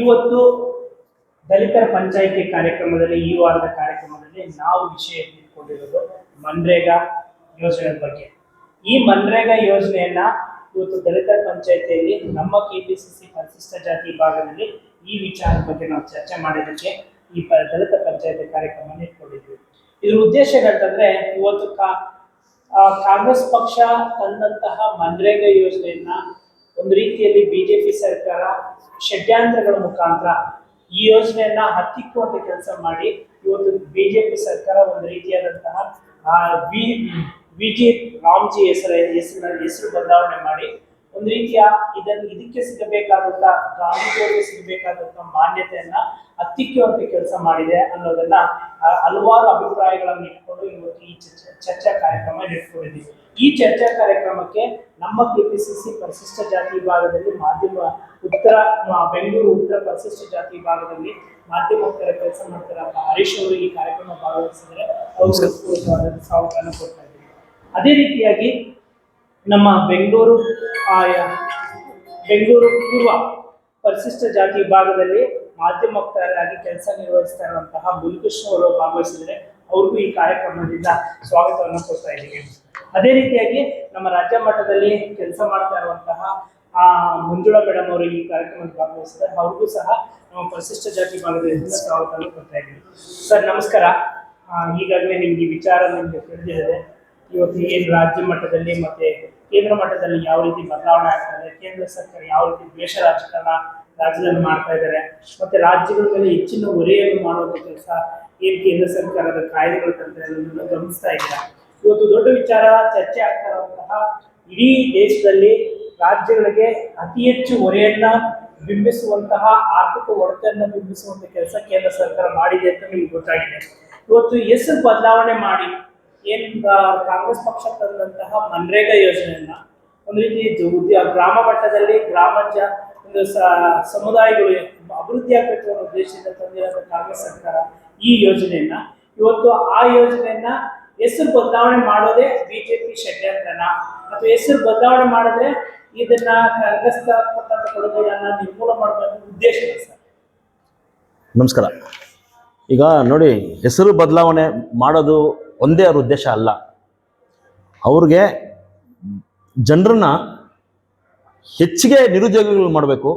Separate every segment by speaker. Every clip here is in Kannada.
Speaker 1: ಇವತ್ತು ದಲಿತರ ಪಂಚಾಯಿತಿ ಕಾರ್ಯಕ್ರಮದಲ್ಲಿ, ಈ ವಾರದ ಕಾರ್ಯಕ್ರಮದಲ್ಲಿ ನಾವು ವಿಷಯ ಇಟ್ಕೊಂಡಿರೋದು ಮನ್ರೇಗಾ ಯೋಜನೆ ಬಗ್ಗೆ. ಈ ಮನ್ರೇಗಾ ಯೋಜನೆಯನ್ನ ಇವತ್ತು ದಲಿತರ ಪಂಚಾಯಿತಿಯಲ್ಲಿ, ನಮ್ಮ ಕೆಪಿಸಿಸಿ ಪರಿಶಿಷ್ಟ ಜಾತಿ ಭಾಗದಲ್ಲಿ ಈ ವಿಚಾರದ ಬಗ್ಗೆ ನಾವು ಚರ್ಚೆ ಮಾಡಿದ್ದಕ್ಕೆ ಈ ಪ, ದಲಿತ ಪಂಚಾಯತಿ ಕಾರ್ಯಕ್ರಮ ಇಟ್ಕೊಂಡಿದ್ವಿ ಇದ್ರ ಉದ್ದೇಶ ಏನಂತಂದ್ರೆ, ಇವತ್ತು ಕಾ ಕಾಂಗ್ರೆಸ್ ಪಕ್ಷ ತಂದಂತಹ ಮನ್ರೇಗಾ ಯೋಜನೆಯನ್ನ ಒಂದು ರೀತಿಯಲ್ಲಿ ಬಿಜೆಪಿ ಸರ್ಕಾರ ಷಡ್ಯಂತ್ರಗಳ ಮುಖಾಂತರ ಈ ಯೋಜನೆಯನ್ನ ಹತ್ತಿಕ್ಕುವಂತ ಕೆಲಸ ಮಾಡಿ ಇವತ್ತು ಬಿಜೆಪಿ ಸರ್ಕಾರ ಒಂದು ರೀತಿಯಾದಂತಹ ವಿ ವಿಜಿ ರಾಮ್ಜಿ ಹೆಸರು, ಹೆಸರಿನ, ಹೆಸರು ಬದಲಾವಣೆ ಮಾಡಿ ಒಂದು ರೀತಿಯ ಇದನ್ನು ಇದಕ್ಕೆ ಸಿಗಬೇಕಾದಂತ ಗಾಂಧೀಜಿಯವರಿಗೆ ಸಿಗಬೇಕಾದಂತ ಮಾನ್ಯತೆಯನ್ನ ಹತ್ತಿಕ್ಕುವಂತ ಕೆಲಸ ಮಾಡಿದೆ ಅನ್ನೋದನ್ನ ಹಲವಾರು ಅಭಿಪ್ರಾಯಗಳನ್ನು ಇಟ್ಕೊಂಡು ಇವತ್ತು ಈ ಚರ್ಚೆ ಚರ್ಚಾ ಕಾರ್ಯಕ್ರಮ ಇಟ್ಕೊಂಡಿದ್ದೀವಿ ಈ ಚರ್ಚಾ ಕಾರ್ಯಕ್ರಮಕ್ಕೆ ನಮ್ಮ ಕೆಪಿಸಿಸಿ ಪರಿಶಿಷ್ಟ ಜಾತಿ ವಿಭಾಗದಲ್ಲಿ ಮಾಧ್ಯಮ ಉತ್ತರ ಬೆಂಗಳೂರು ಉತ್ತರ ಪರಿಶಿಷ್ಟ ಜಾತಿ ವಿಭಾಗದಲ್ಲಿ ಮಾಧ್ಯಮೋತ್ತರ ಕೆಲಸ ಮಾಡ್ತಾರೆ ಹರೀಶ್ ಅವರು ಈ ಕಾರ್ಯಕ್ರಮ ಭಾಗವಹಿಸಿದರೆ ಅವರು ಸ್ವಾಗತವನ್ನು ಕೊಡ್ತಾ ಇದ್ದೀವಿ ಅದೇ ರೀತಿಯಾಗಿ ನಮ್ಮ ಬೆಂಗಳೂರು ಬೆಂಗಳೂರು ಪೂರ್ವ ಪರಿಶಿಷ್ಟ ಜಾತಿ ವಿಭಾಗದಲ್ಲಿ ಮಾಧ್ಯಮೋಕ್ತರಾಗಿ ಕೆಲಸ ನಿರ್ವಹಿಸ್ತಾ ಇರುವಂತಹ ಮುನಿಕೃಷ್ಣ ಅವರು ಭಾಗವಹಿಸಿದರೆ ಅವ್ರಿಗೂ ಈ ಕಾರ್ಯಕ್ರಮದಿಂದ ಸ್ವಾಗತವನ್ನು ಕೊಡ್ತಾ ಇದ್ದೀವಿ. ಅದೇ ರೀತಿಯಾಗಿ ನಮ್ಮ ರಾಜ್ಯ ಮಟ್ಟದಲ್ಲಿ ಕೆಲಸ ಮಾಡ್ತಾ ಇರುವಂತಹ, ಆ, ಮಂಜುಳಾ ಮೇಡಮ್ ಅವರು ಈ ಕಾರ್ಯಕ್ರಮದಲ್ಲಿ ಭಾಗವಹಿಸಿದ್ದಾರೆ. ಅವ್ರಿಗೂ ಸಹ ನಮ್ಮ ಪರಿಶಿಷ್ಟ ಜಾತಿ ಭಾಗದಿಂದ ಸ್ವಾಗತವನ್ನು ಕೊಡ್ತಾ ಇದ್ದೀವಿ. ಸರ್, ನಮಸ್ಕಾರ. ಈಗಾಗಲೇ ನಿಮ್ಗೆ ವಿಚಾರ ನಿಮ್ಗೆ ತಿಳಿದಿದೆ. ಇವತ್ತು ಏನು ರಾಜ್ಯ ಮಟ್ಟದಲ್ಲಿ ಮತ್ತೆ ಕೇಂದ್ರ ಮಟ್ಟದಲ್ಲಿ ಯಾವ ರೀತಿ ಬದಲಾವಣೆ ಆಗ್ತಾ ಇದೆ ಕೇಂದ್ರ ಸರ್ಕಾರ ಯಾವ ರೀತಿ ದ್ವೇಷ ರಾಜಕಾರಣ ರಾಜ್ಯದಲ್ಲಿ ಮಾಡ್ತಾ ಇದ್ದಾರೆ, ಮತ್ತೆ ರಾಜ್ಯಗಳ ಮೇಲೆ ಹೆಚ್ಚಿನ ಹೊರೆಯನ್ನು ಮಾಡುವಂತ ಕೆಲಸ ಏನು ಕೇಂದ್ರ ಸರ್ಕಾರದ ಕಾಯ್ದೆಗಳು ತಂತ್ರ ಅನ್ನೋದನ್ನ ಗಮನಿಸ್ತಾ ಇದ್ದಾರೆ? ಇವತ್ತು ದೊಡ್ಡ ವಿಚಾರ, ಚರ್ಚೆ ಆಗ್ತಾ ಇರುವಂತಹ ಇಡೀ ದೇಶದಲ್ಲಿ ರಾಜ್ಯಗಳಿಗೆ ಅತಿ ಹೆಚ್ಚು ಹೊರೆಯನ್ನ ಬಿಂಬಿಸುವಂತಹ ಆರ್ಥಿಕ ಒಡೆತನ ಬಿಂಬಿಸುವಂತ ಕೆಲಸ ಕೇಂದ್ರ ಸರ್ಕಾರ ಮಾಡಿದೆ ಅಂತ ನಿಮ್ಗೆ ಗೊತ್ತಾಗಿದೆ. ಇವತ್ತು ಹೆಸರು ಬದಲಾವಣೆ ಮಾಡಿ ಏನ್ ಕಾಂಗ್ರೆಸ್ ಪಕ್ಷ ತಂದಂತಹ ಮನ್ರೇಗಾ ಯೋಜನೆಯನ್ನ ಒಂದು ರೀತಿ ಗ್ರಾಮ ಮಟ್ಟದಲ್ಲಿ ಗ್ರಾಮ ಒಂದು ಸಮುದಾಯಗಳು ಅಭಿವೃದ್ಧಿ ಆಗಬೇಕು ಅನ್ನೋ ಉದ್ದೇಶದಿಂದ ತಂದಿರೋ ಕಾಂಗ್ರೆಸ್ ಸರ್ಕಾರ ಈ ಯೋಜನೆಯನ್ನ. ಇವತ್ತು ಆ ಯೋಜನೆಯನ್ನ ಹೆಸರು ಬದಲಾವಣೆ ಮಾಡೋದೇ ಬಿಜೆಪಿ ಷಡ್ಯಂತ್ರನ. ಅಥವಾ ಹೆಸರು ಬದಲಾವಣೆ ಮಾಡಿದ್ರೆ ಇದನ್ನ ಕಾಂಗ್ರೆಸ್ ಕೊಟ್ಟಂತ ನಿರ್ಮೂಲ ಮಾಡಬೇಕು ಉದ್ದೇಶ
Speaker 2: ನಮಸ್ಕಾರ. ಈಗ ನೋಡಿ, ಹೆಸರು ಬದಲಾವಣೆ ಮಾಡೋದು ಒಂದೇ ಅವ್ರ ಉದ್ದೇಶ ಅಲ್ಲ. ಅವ್ರಿಗೆ ಜನರನ್ನ ಹೆಚ್ಚಿಗೆ ನಿರುದ್ಯೋಗಿಗಳು ಮಾಡಬೇಕು.